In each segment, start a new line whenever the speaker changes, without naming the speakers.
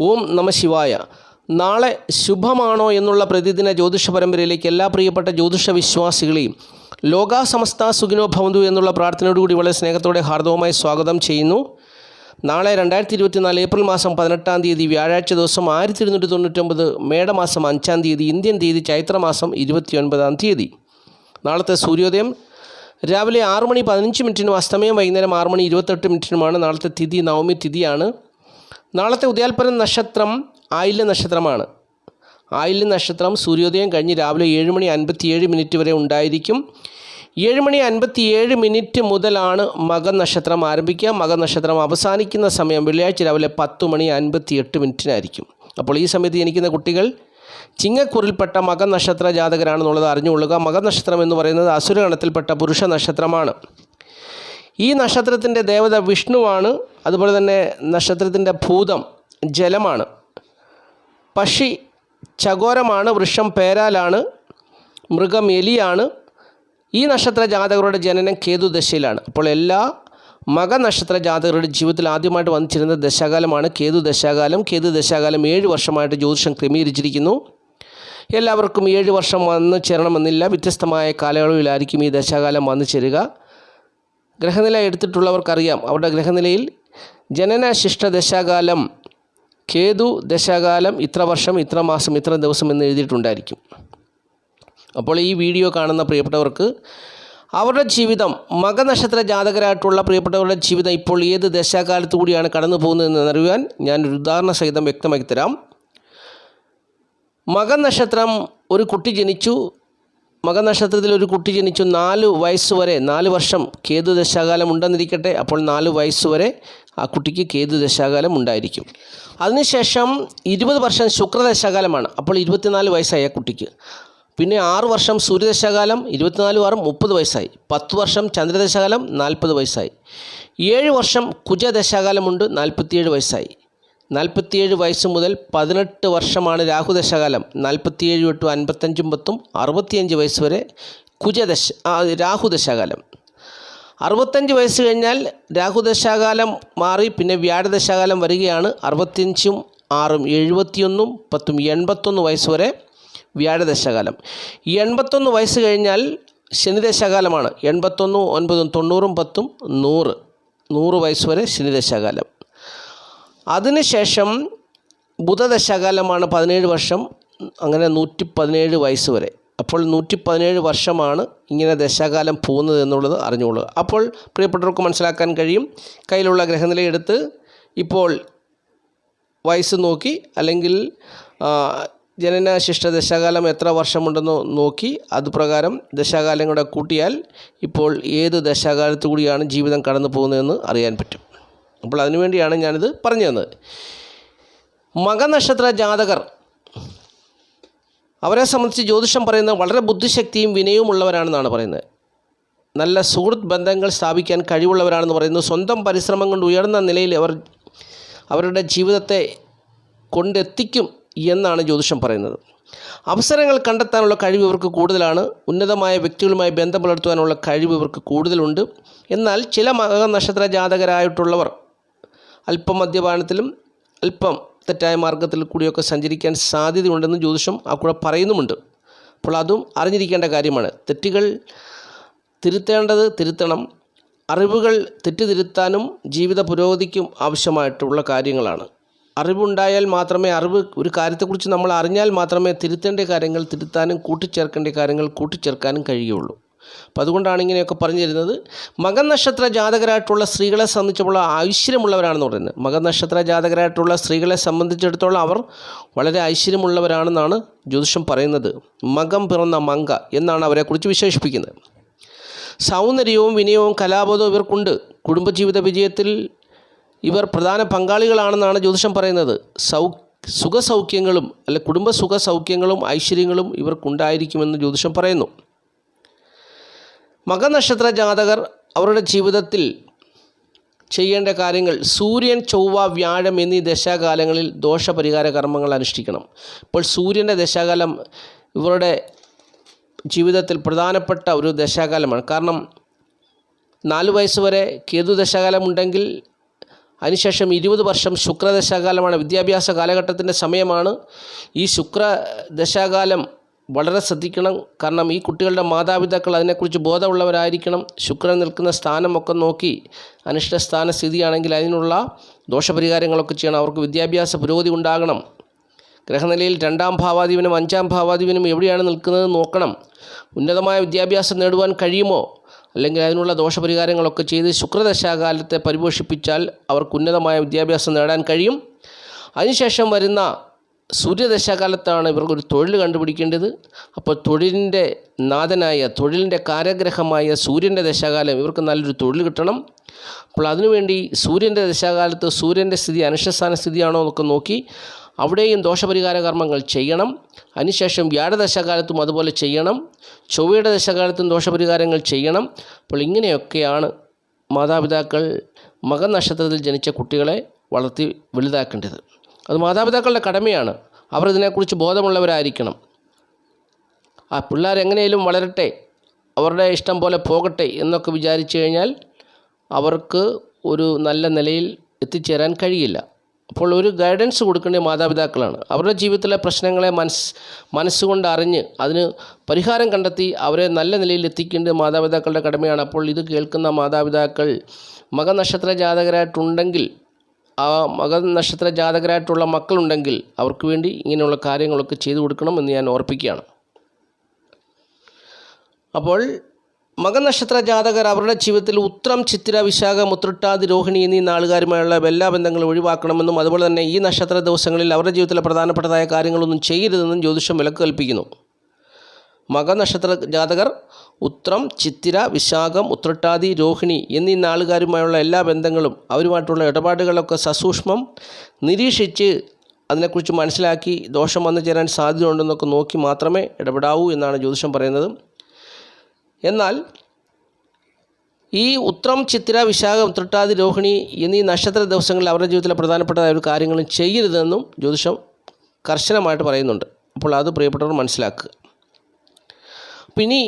ഓം നമ ശിവായ. നാളെ ശുഭമാണോ എന്നുള്ള പ്രതിദിന ജ്യോതിഷ പരമ്പരയിലേക്ക് എല്ലാ പ്രിയപ്പെട്ട ജ്യോതിഷ വിശ്വാസികളെയും ലോകാ സമസ്ത സുഖിനോ ഭവന്തു എന്നുള്ള പ്രാർത്ഥനയോടുകൂടി വളരെ സ്നേഹത്തോടെ ഹാർദവുമായി സ്വാഗതം ചെയ്യുന്നു. നാളെ രണ്ടായിരത്തി ഇരുപത്തിനാല് ഏപ്രിൽ മാസം പതിനെട്ടാം തീയതി വ്യാഴാഴ്ച ദിവസം ആയിരത്തി ഇരുന്നൂറ്റി തൊണ്ണൂറ്റൊമ്പത് മേടമാസം അഞ്ചാം തീയതി ഇന്ത്യൻ തീയതി ചൈത്രമാസം ഇരുപത്തിയൊൻപതാം തീയതി. നാളത്തെ സൂര്യോദയം രാവിലെ ആറ് മണി പതിനഞ്ച് മിനിറ്റിനും അസ്തമയം വൈകുന്നേരം ആറ് മണി ഇരുപത്തെട്ട് മിനിറ്റിനുമാണ്. നാളത്തെ തിഥി നവമി തിഥിയാണ്. നാളത്തെ ഉദയാൽപരം നക്ഷത്രം ആയില്യ നക്ഷത്രമാണ്. ആയില്യ നക്ഷത്രം സൂര്യോദയം കഴിഞ്ഞ് രാവിലെ ഏഴ് മണി അൻപത്തിയേഴ് മിനിറ്റ് വരെ ഉണ്ടായിരിക്കും. ഏഴ് മണി അൻപത്തിയേഴ് മിനിറ്റ് മുതലാണ് മകൻ നക്ഷത്രം ആരംഭിക്കുക. മകൻ നക്ഷത്രം അവസാനിക്കുന്ന സമയം വെള്ളിയാഴ്ച രാവിലെ പത്ത് മണി അൻപത്തിയെട്ട് മിനിറ്റിനായിരിക്കും. അപ്പോൾ ഈ സമയത്ത് ജനിക്കുന്ന കുട്ടികൾ ചിങ്ങക്കുറിൽപ്പെട്ട മകൻ നക്ഷത്ര ജാതകരാണെന്നുള്ളത് അറിഞ്ഞുകൊള്ളുക. മകൻ നക്ഷത്രം എന്ന് പറയുന്നത് അസുരഗണത്തിൽപ്പെട്ട പുരുഷ നക്ഷത്രമാണ്. ഈ നക്ഷത്രത്തിന്റെ ദേവത വിഷ്ണുവാണ്. അതുപോലെ തന്നെ നക്ഷത്രത്തിന്റെ ഭൂതം ജലമാണ്. പക്ഷി ചകോരമാണ് വൃക്ഷം പേരാലാണ് മൃഗം എലിയാണ്. ഈ നക്ഷത്ര ജാതകരുടെ ജനനം കേതു ദശയിലാണ് അപ്പോൾ എല്ലാ മക നക്ഷത്ര ജാതകരുടെ ജീവിതത്തിൽ ആദ്യമായിട്ട് വന്നിച്ചിരുന്ന ദശാകാലമാണ് കേതു ദശാകാലം കേതു ദശാകാലം ഏഴ് വർഷമായിട്ട് ജ്യോതിഷം ക്രമീകരിച്ചിരിക്കുന്നു. എല്ലാവർക്കും ഏഴ് വർഷം വന്നു ചേരണമെന്നില്ല. വ്യത്യസ്തമായ കാലയളവിലായിരിക്കും ഈ ദശാകാലം വന്നു ചേരുക. ഗ്രഹനില എടുത്തിട്ടുള്ളവർക്കറിയാം. അവരുടെ ഗ്രഹനിലയിൽ ജനനശിഷ്ട ദശാകാലം കേതു ദശാകാലം ഇത്ര വർഷം ഇത്ര മാസം ഇത്ര ദിവസം എന്ന് എഴുതിയിട്ടുണ്ടായിരിക്കും. അപ്പോൾ ഈ വീഡിയോ കാണുന്ന പ്രിയപ്പെട്ടവർക്ക് അവരുടെ ജീവിതം മകനക്ഷത്ര ജാതകരായിട്ടുള്ള പ്രിയപ്പെട്ടവരുടെ ജീവിതം ഇപ്പോൾ ഏത് ദശാകാലത്തു കൂടിയാണ് കടന്നു പോകുന്നതെന്ന് അറിയുവാൻ ഞാനൊരു ഉദാഹരണ സഹിതം വ്യക്തമാക്കി തരാം. മകനക്ഷത്രം ഒരു കുട്ടി ജനിച്ചു. മകനക്ഷത്രത്തിൽ ഒരു കുട്ടി ജനിച്ചു നാല് വയസ്സ് വരെ നാല് വർഷം കേതു ദശാകാലം ഉണ്ടെന്നിരിക്കട്ടെ അപ്പോൾ നാല് വയസ്സ് വരെ ആ കുട്ടിക്ക് കേതു ദശാകാലം ഉണ്ടായിരിക്കും. അതിനുശേഷം ഇരുപത് വർഷം ശുക്രദശാകാലമാണ് അപ്പോൾ ഇരുപത്തിനാല് വയസ്സായി ആ കുട്ടിക്ക്. പിന്നെ ആറ് വർഷം സൂര്യദശാകാലം ഇരുപത്തിനാല് വാറും മുപ്പത് വയസ്സായി. പത്ത് വർഷം ചന്ദ്രദശാകാലം നാൽപ്പത് വയസ്സായി. ഏഴ് വർഷം കുജദശാകാലമുണ്ട് നാൽപ്പത്തിയേഴ് വയസ്സായി. നാൽപ്പത്തിയേഴ് വയസ്സ് മുതൽ പതിനെട്ട് വർഷമാണ് രാഹുദശകാലം നാൽപ്പത്തിയേഴ് തൊട്ട് അൻപത്തഞ്ചും പത്തും അറുപത്തിയഞ്ച് വയസ്സ് വരെ കുജദശ രാഹുദശകാലം അറുപത്തഞ്ച് വയസ്സ് കഴിഞ്ഞാൽ രാഹുദശാകാലം മാറി പിന്നെ വ്യാഴദശാകാലം വരികയാണ്. അറുപത്തിയഞ്ചും ആറും എഴുപത്തിയൊന്നും പത്തും എൺപത്തൊന്ന് വയസ്സ് വരെ വ്യാഴദശാകാലം എൺപത്തൊന്ന് വയസ്സ് കഴിഞ്ഞാൽ ശനിദശാകാലമാണ് എൺപത്തൊന്നും ഒൻപതും തൊണ്ണൂറും പത്തും നൂറ് നൂറ് വയസ്സ് വരെ ശനിദശാകാലം അതിനുശേഷം ബുധദശാകാലമാണ് പതിനേഴ് വർഷം അങ്ങനെ നൂറ്റി പതിനേഴ് വയസ്സ് വരെ. അപ്പോൾ നൂറ്റി പതിനേഴ് വർഷമാണ് ഇങ്ങനെ ദശാകാലം പോകുന്നത് എന്നുള്ളത് അറിഞ്ഞുകൊള്ളുക. അപ്പോൾ പ്രിയപ്പെട്ടവർക്ക് മനസ്സിലാക്കാൻ കഴിയും. കയ്യിലുള്ള ഗ്രഹനിലയെടുത്ത് ഇപ്പോൾ വയസ്സ് നോക്കി അല്ലെങ്കിൽ ജനനശിഷ്ട ദശാകാലം എത്ര വർഷമുണ്ടെന്ന് നോക്കി അതുപ്രകാരം ദശാകാലം കൂടെ കൂട്ടിയാൽ ഇപ്പോൾ ഏത് ദശാകാലത്തു കൂടിയാണ് ജീവിതം കടന്നു പോകുന്നതെന്ന് അറിയാൻ പറ്റും. അപ്പോൾ അതിനുവേണ്ടിയാണ് ഞാനിത് പറഞ്ഞു തന്നത്. മകനക്ഷത്ര ജാതകർ അവരെ സംബന്ധിച്ച് ജ്യോതിഷം പറയുന്നത് വളരെ ബുദ്ധിശക്തിയും വിനയവും ഉള്ളവരാണെന്നാണ് പറയുന്നത്. നല്ല സുഹൃത്ത് ബന്ധങ്ങൾ സ്ഥാപിക്കാൻ കഴിവുള്ളവരാണെന്ന് പറയുന്നു. സ്വന്തം പരിശ്രമം കൊണ്ട് ഉയർന്ന നിലയിൽ അവർ അവരുടെ ജീവിതത്തെ കൊണ്ടെത്തിക്കും എന്നാണ് ജ്യോതിഷം പറയുന്നത്. അവസരങ്ങൾ കണ്ടെത്താനുള്ള കഴിവ് ഇവർക്ക് കൂടുതലാണ്. ഉന്നതമായ വ്യക്തികളുമായി ബന്ധം പുലർത്തുവാനുള്ള കഴിവ് ഇവർക്ക് കൂടുതലുണ്ട്. എന്നാൽ ചില മകനക്ഷത്ര ജാതകരായിട്ടുള്ളവർ അല്പം മദ്യപാനത്തിലും അല്പം തെറ്റായ മാർഗത്തിൽ കൂടിയൊക്കെ സഞ്ചരിക്കാൻ സാധ്യതയുണ്ടെന്ന് ജ്യോതിഷം കൂടെ പറയുന്നുമുണ്ട്. അപ്പോൾ അതും അറിഞ്ഞിരിക്കേണ്ട കാര്യമാണ്. തെറ്റുകൾ തിരുത്തേണ്ടത് തിരുത്തണം. അറിവുകൾ തെറ്റുതിരുത്താനും ജീവിത പുരോഗതിക്കും ആവശ്യമായിട്ടുള്ള കാര്യങ്ങളാണ്. അറിവുണ്ടായാൽ മാത്രമേ അറിവ് ഒരു കാര്യത്തെക്കുറിച്ച് നമ്മൾ അറിഞ്ഞാൽ മാത്രമേ തിരുത്തേണ്ട കാര്യങ്ങൾ തിരുത്താനും കൂട്ടിച്ചേർക്കേണ്ട കാര്യങ്ങൾ കൂട്ടിച്ചേർക്കാനും കഴിയുള്ളൂ അപ്പോൾ അതുകൊണ്ടാണ് ഇങ്ങനെയൊക്കെ പറഞ്ഞു തരുന്നത്. മകനക്ഷത്ര ജാതകരായിട്ടുള്ള സ്ത്രീകളെ സംബന്ധിച്ചുള്ള ഐശ്വര്യമുള്ളവരാണെന്ന് പറയുന്നത്. മകനക്ഷത്ര ജാതകരായിട്ടുള്ള സ്ത്രീകളെ സംബന്ധിച്ചിടത്തോളം അവർ വളരെ ഐശ്വര്യമുള്ളവരാണെന്നാണ് ജ്യോതിഷം പറയുന്നത്. മകം പിറന്ന മങ്ക എന്നാണ് അവരെക്കുറിച്ച് വിശേഷിപ്പിക്കുന്നത്. സൗന്ദര്യവും വിനയവും കലാബോധവും ഇവർക്കുണ്ട്. കുടുംബജീവിത വിജയത്തിൽ ഇവർ പ്രധാന പങ്കാളികളാണെന്നാണ് ജ്യോതിഷം പറയുന്നത്. സൗ സുഖസൗഖ്യങ്ങളും അല്ലെ കുടുംബ സുഖ സൗഖ്യങ്ങളും ഐശ്വര്യങ്ങളും ഇവർക്കുണ്ടായിരിക്കുമെന്ന് ജ്യോതിഷം പറയുന്നു. മകനക്ഷത്ര ജാതകർ അവരുടെ ജീവിതത്തിൽ ചെയ്യേണ്ട കാര്യങ്ങൾ സൂര്യൻ ചൊവ്വ വ്യാഴം എന്നീ ദശാകാലങ്ങളിൽ ദോഷപരിഹാര കർമ്മങ്ങൾ അനുഷ്ഠിക്കണം. ഇപ്പോൾ സൂര്യന്റെ ദശാകാലം ഇവരുടെ ജീവിതത്തിൽ പ്രധാനപ്പെട്ട ഒരു ദശാകാലമാണ്. കാരണം നാല് വയസ്സ് വരെ കേതു ദശാകാലം ഉണ്ടെങ്കിൽ അതിനുശേഷം ഇരുപത് വർഷം ശുക്രദശാകാലമാണ് വിദ്യാഭ്യാസ കാലഘട്ടത്തിന്റെ സമയമാണ്. ഈ ശുക്രദശാകാലം വളരെ ശ്രദ്ധിക്കണം. കാരണം ഈ കുട്ടികളുടെ മാതാപിതാക്കൾ അതിനെക്കുറിച്ച് ബോധമുള്ളവരായിരിക്കണം. ശുക്രൻ നിൽക്കുന്ന സ്ഥാനമൊക്കെ നോക്കി അനിഷ്ട സ്ഥാന സ്ഥിതിയാണെങ്കിൽ അതിനുള്ള ദോഷപരിഹാരങ്ങളൊക്കെ ചെയ്യണം. അവർക്ക് വിദ്യാഭ്യാസ പുരോഗതി ഉണ്ടാകണം. ഗ്രഹനിലയിൽ രണ്ടാം ഭാവാധിപനും അഞ്ചാം ഭാവാധിപനും എവിടെയാണ് നിൽക്കുന്നത് നോക്കണം. ഉന്നതമായ വിദ്യാഭ്യാസം നേടുവാൻ കഴിയുമോ? അല്ലെങ്കിൽ അതിനുള്ള ദോഷപരിഹാരങ്ങളൊക്കെ ചെയ്ത് ശുക്രദശാകാലത്തെ പരിപോഷിപ്പിച്ചാൽ അവർക്ക് ഉന്നതമായ വിദ്യാഭ്യാസം നേടാൻ കഴിയും. അതിനുശേഷം വരുന്ന സൂര്യദശാകാലത്താണ് ഇവർക്കൊരു തൊഴിൽ കണ്ടുപിടിക്കേണ്ടത്. അപ്പോൾ തൊഴിലിന്റെ നാഥനായ തൊഴിലിന്റെ കാരഗ്രഹമായ സൂര്യന്റെ ദശാകാലം ഇവർക്ക് നല്ലൊരു തൊഴിൽ കിട്ടണം. അപ്പോൾ അതിനുവേണ്ടി സൂര്യന്റെ ദശാകാലത്ത് സൂര്യന്റെ സ്ഥിതി അനിഷ്ടസ്ഥാന സ്ഥിതിയാണോ എന്നൊക്കെ നോക്കി അവിടെയും ദോഷപരിഹാര കർമ്മങ്ങൾ ചെയ്യണം. അതിനുശേഷം വ്യാഴദശകാലത്തും അതുപോലെ ചെയ്യണം. ചൊവ്വയുടെ ദശകാലത്തും ദോഷപരിഹാരങ്ങൾ ചെയ്യണം. അപ്പോൾ ഇങ്ങനെയൊക്കെയാണ് മാതാപിതാക്കൾ മകനക്ഷത്രത്തിൽ ജനിച്ച കുട്ടികളെ വളർത്തി വലുതാക്കേണ്ടത്. അത് മാതാപിതാക്കളുടെ കടമയാണ്. അവർ ഇതിനെക്കുറിച്ച് ബോധമുള്ളവരായിരിക്കണം. ആ പിള്ളേരെങ്ങനെയും വളരട്ടെ അവരുടെ ഇഷ്ടം പോലെ പോകട്ടെ എന്നൊക്കെ വിചാരിച്ചു കഴിഞ്ഞാൽ അവർക്ക് ഒരു നല്ല നിലയിൽ എത്തിച്ചേരാൻ കഴിയില്ല. അപ്പോൾ ഒരു ഗൈഡൻസ് കൊടുക്കേണ്ട മാതാപിതാക്കളാണ്. അവരുടെ ജീവിതത്തിലെ പ്രശ്നങ്ങളെ മനസ്സ് മനസ്സുകൊണ്ട് അറിഞ്ഞ് അതിന് പരിഹാരം കണ്ടെത്തി അവരെ നല്ല നിലയിൽ എത്തിക്കേണ്ടത് മാതാപിതാക്കളുടെ കടമയാണ്. അപ്പോൾ ഇത് കേൾക്കുന്ന മാതാപിതാക്കൾ മകനക്ഷത്ര ജാതകരായിട്ടുണ്ടെങ്കിൽ ആ മകനക്ഷത്ര ജാതകരായിട്ടുള്ള മക്കളുണ്ടെങ്കിൽ അവർക്ക് വേണ്ടി ഇങ്ങനെയുള്ള കാര്യങ്ങളൊക്കെ ചെയ്തു കൊടുക്കണം എന്ന് ഞാൻ ഓർപ്പിക്കുകയാണ്. അപ്പോൾ മകനക്ഷത്ര ജാതകർ അവരുടെ ജീവിതത്തിൽ ഉത്രം ചിത്തിര വിശാഖ മുത്രട്ടാതി രോഹിണി എന്നീ നാളുകാരുമായുള്ള എല്ലാ ബന്ധങ്ങളും ഒഴിവാക്കണമെന്നും അതുപോലെ തന്നെ ഈ നക്ഷത്ര ദിവസങ്ങളിൽ അവരുടെ ജീവിതത്തിലെ പ്രധാനപ്പെട്ടതായ കാര്യങ്ങളൊന്നും ചെയ്യരുതെന്നും ജ്യോതിഷം വിലക്ക് കൽപ്പിക്കുന്നു മകനക്ഷത്ര ജാതകർ ഉത്രം ചിത്തിര വിശാഖം ഉത്രട്ടാതി രോഹിണി എന്നീ നാളുകാരുമായുള്ള എല്ലാ ബന്ധങ്ങളും അവരുമായിട്ടുള്ള ഇടപാടുകളൊക്കെ സസൂക്ഷ്മം നിരീക്ഷിച്ച് അതിനെക്കുറിച്ച് മനസ്സിലാക്കി ദോഷം വന്നു ചേരാൻ സാധ്യതയുണ്ടെന്നൊക്കെ നോക്കി മാത്രമേ ഇടപെടാവൂ എന്നാണ് ജ്യോതിഷം പറയുന്നത്. എന്നാൽ ഈ ഉത്രം ചിത്തിര വിശാഖം ഉത്രട്ടാതി രോഹിണി എന്നീ നക്ഷത്ര ദിവസങ്ങളിൽ അവരുടെ ജീവിതത്തിലെ പ്രധാനപ്പെട്ട ഒരു കാര്യങ്ങളും ചെയ്യരുതെന്നും ജ്യോതിഷം കർശനമായിട്ട് പറയുന്നുണ്ട്. അപ്പോൾ അത് പ്രിയപ്പെട്ടവർ മനസ്സിലാക്കുക. പിന്നെ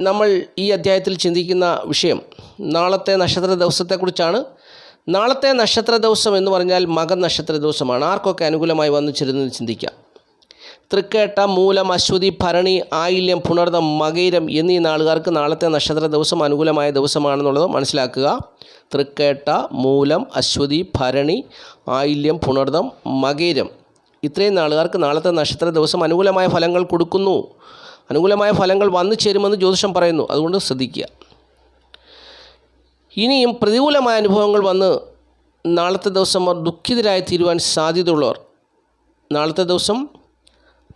നമ്മൾ ഈ അധ്യായത്തിൽ ചിന്തിക്കുന്ന വിഷയം നാളത്തെ നക്ഷത്ര ദിവസത്തെക്കുറിച്ചാണ്. നാളത്തെ നക്ഷത്ര ദിവസം എന്ന് പറഞ്ഞാൽ മകൻ നക്ഷത്ര ദിവസമാണ്. ആർക്കൊക്കെ അനുകൂലമായി വന്നു ചേരുന്നത് ചിന്തിക്കാം. തൃക്കേട്ട മൂലം അശ്വതി ഭരണി ആയില്യം പുണർദം മകൈരം എന്നീ നാളുകാർക്ക് നാളത്തെ നക്ഷത്ര ദിവസം അനുകൂലമായ ദിവസമാണെന്നുള്ളത് മനസ്സിലാക്കുക. തൃക്കേട്ട മൂലം അശ്വതി ഭരണി ആയില്യം പുണർദം മകൈരം. ഇത്രയും നാളുകാർക്ക് നാളത്തെ നക്ഷത്ര ദിവസം അനുകൂലമായ ഫലങ്ങൾ കൊടുക്കുന്നു. അനുകൂലമായ ഫലങ്ങൾ വന്നു ചേരുമെന്ന് ജ്യോതിഷം പറയുന്നു. അതുകൊണ്ട് ശ്രദ്ധിക്കുക. ഇനിയും പ്രതികൂലമായ അനുഭവങ്ങൾ വന്ന് നാളത്തെ ദിവസം അവർ ദുഃഖിതരായി തീരുവാൻ സാധ്യതയുള്ളവർ നാളത്തെ ദിവസം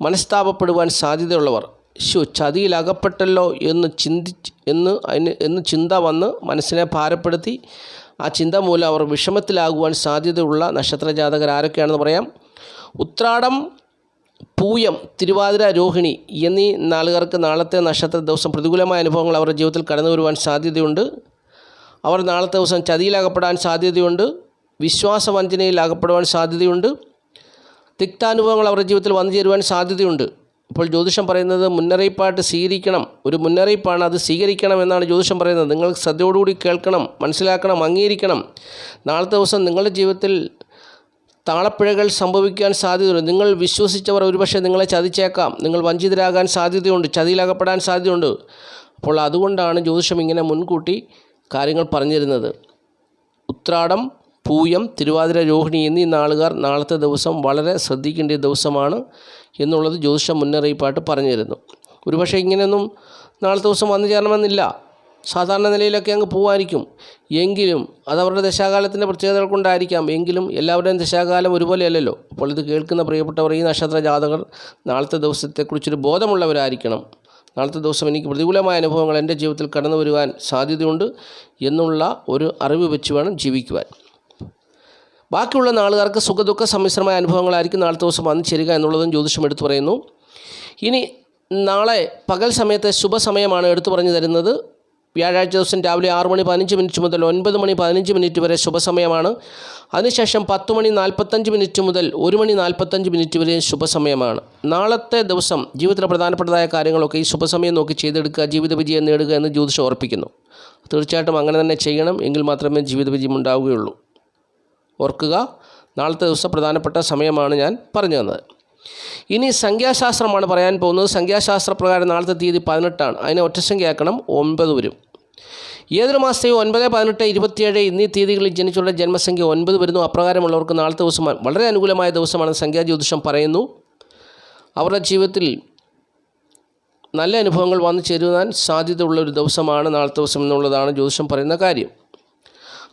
മനസ്താപപ്പെടുവാൻ സാധ്യതയുള്ളവർ ശോ ചതിയിൽ അകപ്പെട്ടല്ലോ എന്ന് ചിന്തിച്ച് എന്ന് അതിന് എന്ന് ചിന്ത വന്ന് മനസ്സിനെ ഭാരപ്പെടുത്തി ആ ചിന്ത മൂലം അവർ വിഷമത്തിലാകുവാൻ സാധ്യതയുള്ള നക്ഷത്ര ജാതകർ ആരൊക്കെയാണെന്ന് പറയാം. ഉത്രാടം പൂയം തിരുവാതിര രോഹിണി എന്നീ നാളുകാർക്ക് നാളത്തെ നക്ഷത്ര ദിവസം പ്രതികൂലമായ അനുഭവങ്ങൾ അവരുടെ ജീവിതത്തിൽ കടന്നു വരുവാൻ സാധ്യതയുണ്ട്. അവർ നാളത്തെ ദിവസം ചതിയിലകപ്പെടാൻ സാധ്യതയുണ്ട്. വിശ്വാസവഞ്ചനയിൽ അകപ്പെടുവാൻ സാധ്യതയുണ്ട്. തിക്താനുഭവങ്ങൾ അവരുടെ ജീവിതത്തിൽ വന്നു ചേരുവാൻ സാധ്യതയുണ്ട്. അപ്പോൾ ജ്യോതിഷം പറയുന്നത് മുന്നറിയിപ്പായിട്ട് സ്വീകരിക്കണം. ഒരു മുന്നറിയിപ്പാണ് അത് സ്വീകരിക്കണം എന്നാണ് ജ്യോതിഷം പറയുന്നത്. നിങ്ങൾ ശ്രദ്ധയോടുകൂടി കേൾക്കണം മനസ്സിലാക്കണം അംഗീകരിക്കണം. നാളത്തെ ദിവസം നിങ്ങളുടെ ജീവിതത്തിൽ താളപ്പിഴകൾ സംഭവിക്കാൻ സാധ്യതയുണ്ട്. നിങ്ങൾ വിശ്വസിച്ചവർ ഒരുപക്ഷെ നിങ്ങളെ ചതിച്ചേക്കാം. നിങ്ങൾ വഞ്ചിതരാകാൻ സാധ്യതയുണ്ട്. ചതിയിലകപ്പെടാൻ സാധ്യതയുണ്ട്. അപ്പോൾ അതുകൊണ്ടാണ് ജ്യോതിഷം ഇങ്ങനെ മുൻകൂട്ടി കാര്യങ്ങൾ പറഞ്ഞിരുന്നത്. ഉത്രാടം പൂയം തിരുവാതിര രോഹിണി എന്നീ നാളുകാർ നാളത്തെ ദിവസം വളരെ ശ്രദ്ധിക്കേണ്ട ദിവസമാണ് എന്നുള്ളത് ജ്യോതിഷ മുന്നറിയിപ്പായിട്ട് പറഞ്ഞിരുന്നു. ഒരുപക്ഷെ ഇങ്ങനെയൊന്നും നാളത്തെ ദിവസം വന്നു ചേരണമെന്നില്ല. സാധാരണ നിലയിലൊക്കെ അങ്ങ് പോവായിരിക്കും. എങ്കിലും അതവരുടെ ദശാകാലത്തിന്റെ പ്രത്യേകതകൾ കൊണ്ടായിരിക്കാം എങ്കിലും എല്ലാവരുടെയും ദശാകാലം ഒരുപോലെയല്ലല്ലോ. അപ്പോൾ ഇത് കേൾക്കുന്ന പ്രിയപ്പെട്ടവർ ഈ നക്ഷത്ര ജാതകർ നാളത്തെ ദിവസത്തെക്കുറിച്ചൊരു ബോധമുള്ളവരായിരിക്കണം. നാളത്തെ ദിവസം എനിക്ക് പ്രതികൂലമായ അനുഭവങ്ങൾ എന്റെ ജീവിതത്തിൽ കടന്നു വരുവാൻ സാധ്യതയുണ്ട് എന്നുള്ള ഒരു അറിവ് വെച്ച് വേണം ജീവിക്കുവാൻ. ബാക്കിയുള്ള നാളുകാർക്ക് സുഖദുഃഖ സമ്മിശ്രമായ അനുഭവങ്ങളായിരിക്കും നാളത്തെ ദിവസം വന്നു ചേരുക എന്നുള്ളതും ജ്യോതിഷം എടുത്തു പറയുന്നു. ഇനി നാളെ പകൽ സമയത്തെ ശുഭസമയമാണ് എടുത്തു പറഞ്ഞു തരുന്നത്. വ്യാഴാഴ്ച ദിവസം രാവിലെ ആറ് മണി പതിനഞ്ച് മിനിറ്റ് മുതൽ ഒൻപത് മണി പതിനഞ്ച് മിനിറ്റ് വരെ ശുഭസമയമാണ്. അതിനുശേഷം പത്ത് മണി നാൽപ്പത്തഞ്ച് മിനിറ്റ് മുതൽ ഒരു മണി നാൽപ്പത്തഞ്ച് മിനിറ്റ് വരെ ശുഭസമയമാണ്. നാളത്തെ ദിവസം ജീവിതത്തിലെ പ്രധാനപ്പെട്ടതായ കാര്യങ്ങളൊക്കെ ഈ ശുഭസമയം നോക്കി ചെയ്തെടുക്കുക ജീവിത വിജയം നേടുക എന്ന് ജ്യോതിഷം ഓർപ്പിക്കുന്നു തീർച്ചയായിട്ടും അങ്ങനെ തന്നെ ചെയ്യണം എങ്കിൽ മാത്രമേ ജീവിത വിജയം ഉണ്ടാവുകയുള്ളൂ. ഓർക്കുക നാളത്തെ ദിവസം പ്രധാനപ്പെട്ട സമയമാണ് ഞാൻ പറഞ്ഞു തന്നത്. ഇനി സംഖ്യാശാസ്ത്രമാണ് പറയാൻ പോകുന്നത്. സംഖ്യാശാസ്ത്ര പ്രകാരം നാളത്തെ തീയതി പതിനെട്ടാണ്. അതിനെ ഒറ്റസംഖ്യയാക്കണം. ഒൻപത് വരും. ഏതൊരു മാസത്തെയും ഒൻപത് പതിനെട്ട് ഇരുപത്തിയേഴ് എന്നീ തീയതികളിൽ ജനിച്ചുള്ള ജന്മസംഖ്യ ഒൻപത് വരുന്നു. അപ്രകാരമുള്ളവർക്ക് നാളത്തെ ദിവസം വളരെ അനുകൂലമായ ദിവസമാണ് സംഖ്യാ ജ്യോതിഷം പറയുന്നു. അവരുടെ ജീവിതത്തിൽ നല്ല അനുഭവങ്ങൾ വന്നു ചേരുവാൻ സാധ്യതയുള്ള ഒരു ദിവസമാണ് നാളത്തെ ദിവസം എന്നുള്ളതാണ് ജ്യോതിഷം പറയുന്ന കാര്യം.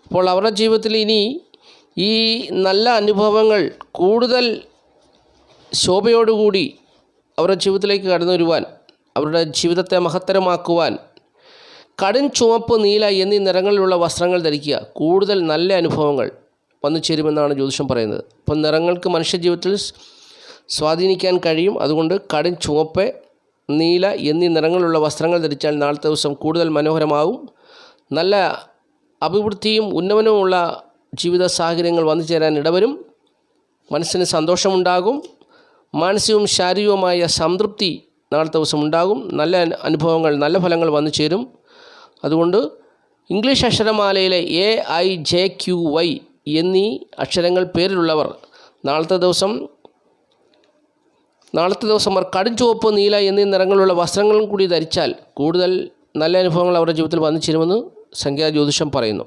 അപ്പോൾ അവരുടെ ജീവിതത്തിൽ ഇനി ഈ നല്ല അനുഭവങ്ങൾ കൂടുതൽ ശോഭയോടുകൂടി അവരുടെ ജീവിതത്തിലേക്ക് കടന്നു വരുവാൻ അവരുടെ ജീവിതത്തെ മഹത്തരമാക്കുവാൻ കടും ചുവപ്പ് നീല എന്നീ നിറങ്ങളിലുള്ള വസ്ത്രങ്ങൾ ധരിക്കുക കൂടുതൽ നല്ല അനുഭവങ്ങൾ വന്നു ചേരുമെന്നാണ് ജ്യോതിഷം പറയുന്നത്. അപ്പം നിറങ്ങൾക്ക് മനുഷ്യജീവിതത്തിൽ സ്വാധീനിക്കാൻ കഴിയും. അതുകൊണ്ട് കടും ചുവപ്പ് നീല എന്നീ നിറങ്ങളുള്ള വസ്ത്രങ്ങൾ ധരിച്ചാൽ നാളത്തെ ദിവസം കൂടുതൽ മനോഹരമാവും. നല്ല അഭിവൃദ്ധിയും ഉന്നമനവുമുള്ള ജീവിത സാഹചര്യങ്ങൾ വന്നു ചേരാൻ ഇടവരും. മനസ്സിന് സന്തോഷമുണ്ടാകും. മാനസികവും ശാരീരികവുമായ സംതൃപ്തി നാളത്തെ ദിവസം ഉണ്ടാകും. നല്ല അനുഭവങ്ങൾ നല്ല ഫലങ്ങൾ വന്നു ചേരും. അതുകൊണ്ട് English അക്ഷരമാലയിലെ A I J Q Y എന്നീ അക്ഷരങ്ങൾ പേരിലുള്ളവർ നാളത്തെ ദിവസം നാളത്തെ ദിവസം അവർ കടും ചുവപ്പ് നീല എന്നീ നിറങ്ങളുള്ള വസ്ത്രങ്ങളും കൂടി ധരിച്ചാൽ കൂടുതൽ നല്ല അനുഭവങ്ങൾ അവരുടെ ജീവിതത്തിൽ വന്നു ചേരുമെന്ന് സംഖ്യാ ജ്യോതിഷം പറയുന്നു.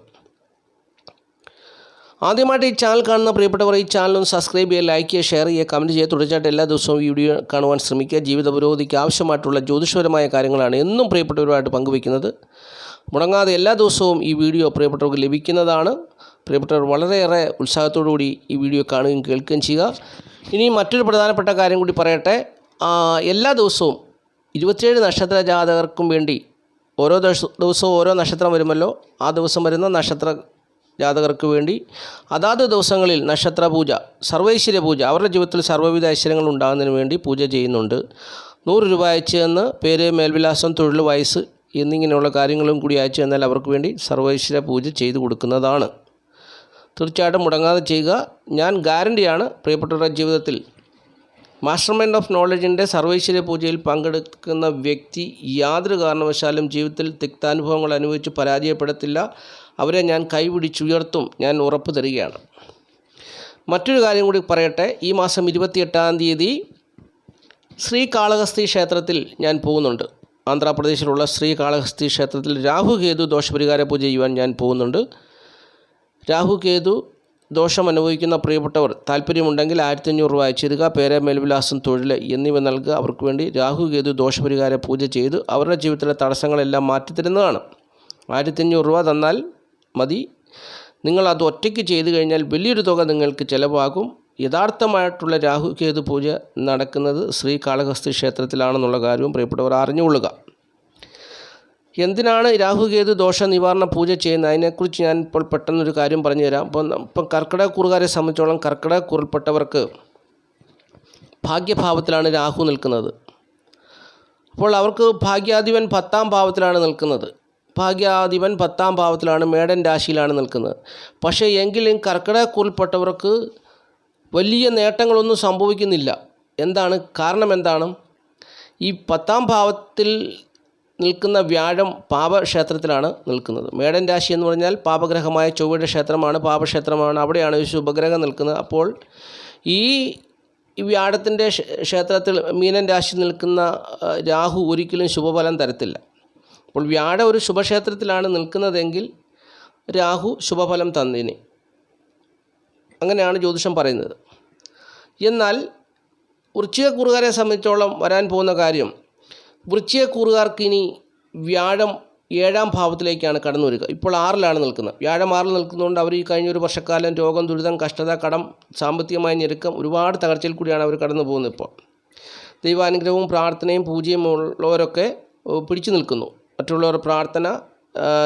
ആദ്യമായിട്ട് ഈ ചാനൽ കാണുന്ന പ്രിയപ്പെട്ടവർ ഈ ഒന്ന് സബ്സ്ക്രൈബ് ചെയ്യുക ലൈക്ക് ചെയ്യുക ഷെയർ ചെയ്യുക കമന്റ് ചെയ്യുക. തുടർച്ചയായിട്ട് എല്ലാ ദിവസവും വീഡിയോ കാണുവാൻ ശ്രമിക്കുക. ജീവിത പുരോഗതിക്ക് ആവശ്യമായിട്ടുള്ള ജ്യോതിഷപരമായ കാര്യങ്ങളാണ് എന്നും പ്രിയപ്പെട്ടവരുമായിട്ട് പങ്കുവയ്ക്കുന്നത്. മുടങ്ങാതെ എല്ലാ ദിവസവും ഈ വീഡിയോ പ്രിയപ്പെട്ടവർക്ക് ലഭിക്കുന്നതാണ്. പ്രിയപ്പെട്ടവർ വളരെയേറെ ഉത്സാഹത്തോടുകൂടി ഈ വീഡിയോ കാണുകയും കേൾക്കുകയും ചെയ്യുക. ഇനി മറ്റൊരു പ്രധാനപ്പെട്ട കാര്യം കൂടി പറയട്ടെ. എല്ലാ ദിവസവും ഇരുപത്തിയേഴ് നക്ഷത്ര ജാതകർക്കും വേണ്ടി ഓരോ ദിവസവും ഓരോ നക്ഷത്രം വരുമല്ലോ. ആ ദിവസം വരുന്ന നക്ഷത്ര ജാതകർക്ക് വേണ്ടി അതാത് ദിവസങ്ങളിൽ നക്ഷത്ര പൂജ സർവൈശ്വര്യ പൂജ അവരുടെ ജീവിതത്തിൽ സർവവിധ ഐശ്വര്യങ്ങൾ ഉണ്ടാകുന്നതിന് വേണ്ടി പൂജ ചെയ്യുന്നുണ്ട്. നൂറ് രൂപ അയച്ചു തന്ന് പേര് മേൽവിലാസം തൊഴിൽ വയസ്സ് എന്നിങ്ങനെയുള്ള കാര്യങ്ങളും കൂടി അയച്ചു തന്നാൽ അവർക്ക് വേണ്ടി സർവൈശ്വര്യ പൂജ ചെയ്തു കൊടുക്കുന്നതാണ്. തീർച്ചയായിട്ടും മുടങ്ങാതെ ചെയ്യുക. ഞാൻ ഗ്യാരണ്ടിയാണ് പ്രിയപ്പെട്ടവരുടെ ജീവിതത്തിൽ. മാസ്റ്റർ മൈൻഡ് ഓഫ് നോളജിന്റെ സർവൈശ്വര്യ പൂജയിൽ പങ്കെടുക്കുന്ന വ്യക്തി യാതൊരു കാരണവശാലും ജീവിതത്തിൽ തിക്താനുഭവങ്ങൾ അനുഭവിച്ച് പരാജയപ്പെടത്തില്ല. അവരെ ഞാൻ കൈപിടിച്ചുയർത്തും ഞാൻ ഉറപ്പ് തരികയാണ്. മറ്റൊരു കാര്യം കൂടി പറയട്ടെ. ഈ മാസം ഇരുപത്തിയെട്ടാം തീയതി ശ്രീകാളഹസ്തി ക്ഷേത്രത്തിൽ ഞാൻ പോകുന്നുണ്ട്. ആന്ധ്രാപ്രദേശിലുള്ള ശ്രീകാളഹസ്തി ക്ഷേത്രത്തിൽ രാഹുകേതു ദോഷപരിഹാര പൂജ ചെയ്യുവാൻ ഞാൻ പോകുന്നുണ്ട്. രാഹുകേതു ദോഷം അനുഭവിക്കുന്ന പ്രിയപ്പെട്ടവർ താല്പര്യമുണ്ടെങ്കിൽ ആയിരത്തി അഞ്ഞൂറ് രൂപ അയച്ചിരുക. പേര് മേൽവിലാസം തൊഴിൽ എന്നിവ നൽകുക. അവർക്ക് വേണ്ടി രാഹുകേതു ദോഷപരിഹാര പൂജ ചെയ്ത് അവരുടെ ജീവിതത്തിലെ തടസ്സങ്ങളെല്ലാം മാറ്റിത്തരുന്നതാണ്. ആയിരത്തി അഞ്ഞൂറ് രൂപ തന്നാൽ മതി. നിങ്ങൾ അത് ഒറ്റയ്ക്ക് ചെയ്തു കഴിഞ്ഞാൽ വലിയൊരു തുക നിങ്ങൾക്ക് ചിലവാകും. യഥാർത്ഥമായിട്ടുള്ള രാഹുകേതു പൂജ നടക്കുന്നത് ശ്രീ കാളഹസ്തി ക്ഷേത്രത്തിലാണെന്നുള്ള കാര്യവും പ്രിയപ്പെട്ടവർ അറിഞ്ഞുകൊള്ളുക. എന്തിനാണ് രാഹുകേതു ദോഷ നിവാരണ പൂജ ചെയ്യുന്നത്? അതിനെക്കുറിച്ച് ഞാൻ ഇപ്പോൾ പെട്ടെന്നൊരു കാര്യം പറഞ്ഞു തരാം അപ്പം ഇപ്പം കർക്കിടക സംബന്ധിച്ചോളം കർക്കിടക കൂറിൽപ്പെട്ടവർക്ക് ഭാഗ്യഭാവത്തിലാണ് രാഹു നിൽക്കുന്നത്. അപ്പോൾ അവർക്ക് ഭാഗ്യാധിപൻ പത്താം ഭാവത്തിലാണ് നിൽക്കുന്നത്. ഭാഗ്യാധിപൻ പത്താം ഭാവത്തിലാണ് മേടൻ രാശിയിലാണ് നിൽക്കുന്നത്. പക്ഷേ എങ്കിലും കർക്കിടക കൂറിൽപ്പെട്ടവർക്ക് വലിയ നേട്ടങ്ങളൊന്നും സംഭവിക്കുന്നില്ല. എന്താണ്? കാരണം എന്താണ്? ഈ പത്താം ഭാവത്തിൽ നിൽക്കുന്ന വ്യാഴം പാപക്ഷേത്രത്തിലാണ് നിൽക്കുന്നത്. മേടൻ രാശി എന്ന് പറഞ്ഞാൽ പാപഗ്രഹമായ ചൊവ്വയുടെ ക്ഷേത്രമാണ് പാപക്ഷേത്രമാണ്. അവിടെയാണ് ഈ ശുഭഗ്രഹം നിൽക്കുന്നത്. അപ്പോൾ ഈ വ്യാഴത്തിന്റെ ക്ഷേത്രത്തിൽ മീനൻ രാശി നിൽക്കുന്ന രാഹു ഒരിക്കലും ശുഭഫലം തരത്തില്ല. അപ്പോൾ വ്യാഴ ഒരു ശുഭക്ഷേത്രത്തിലാണ് നിൽക്കുന്നതെങ്കിൽ രാഹു ശുഭഫലം തന്നിനി. അങ്ങനെയാണ് ജ്യോതിഷം പറയുന്നത്. എന്നാൽ വൃശ്ചികക്കൂറുകാരെ സംബന്ധിച്ചോളം വരാൻ പോകുന്ന കാര്യം വൃശ്ചികക്കൂറുകാർക്ക് ഇനി വ്യാഴം ഏഴാം ഭാവത്തിലേക്കാണ് കടന്നു വരിക. ഇപ്പോൾ ആറിലാണ് നിൽക്കുന്നത്. വ്യാഴം ആറിൽ നിൽക്കുന്നതുകൊണ്ട് അവർ ഈ കഴിഞ്ഞ ഒരു വർഷക്കാലം രോഗം ദുരിതം കഷ്ടത കടം സാമ്പത്തികമായ ഞെരുക്കം ഒരുപാട് തകർച്ചയിൽ കൂടിയാണ് അവർ കടന്നു പോകുന്നത് ഇപ്പോൾ. ദൈവാനുഗ്രഹവും പ്രാർത്ഥനയും പൂജയും ഉള്ളവരൊക്കെ പിടിച്ചു നിൽക്കുന്നു. മറ്റുള്ളവരുടെ പ്രാർത്ഥന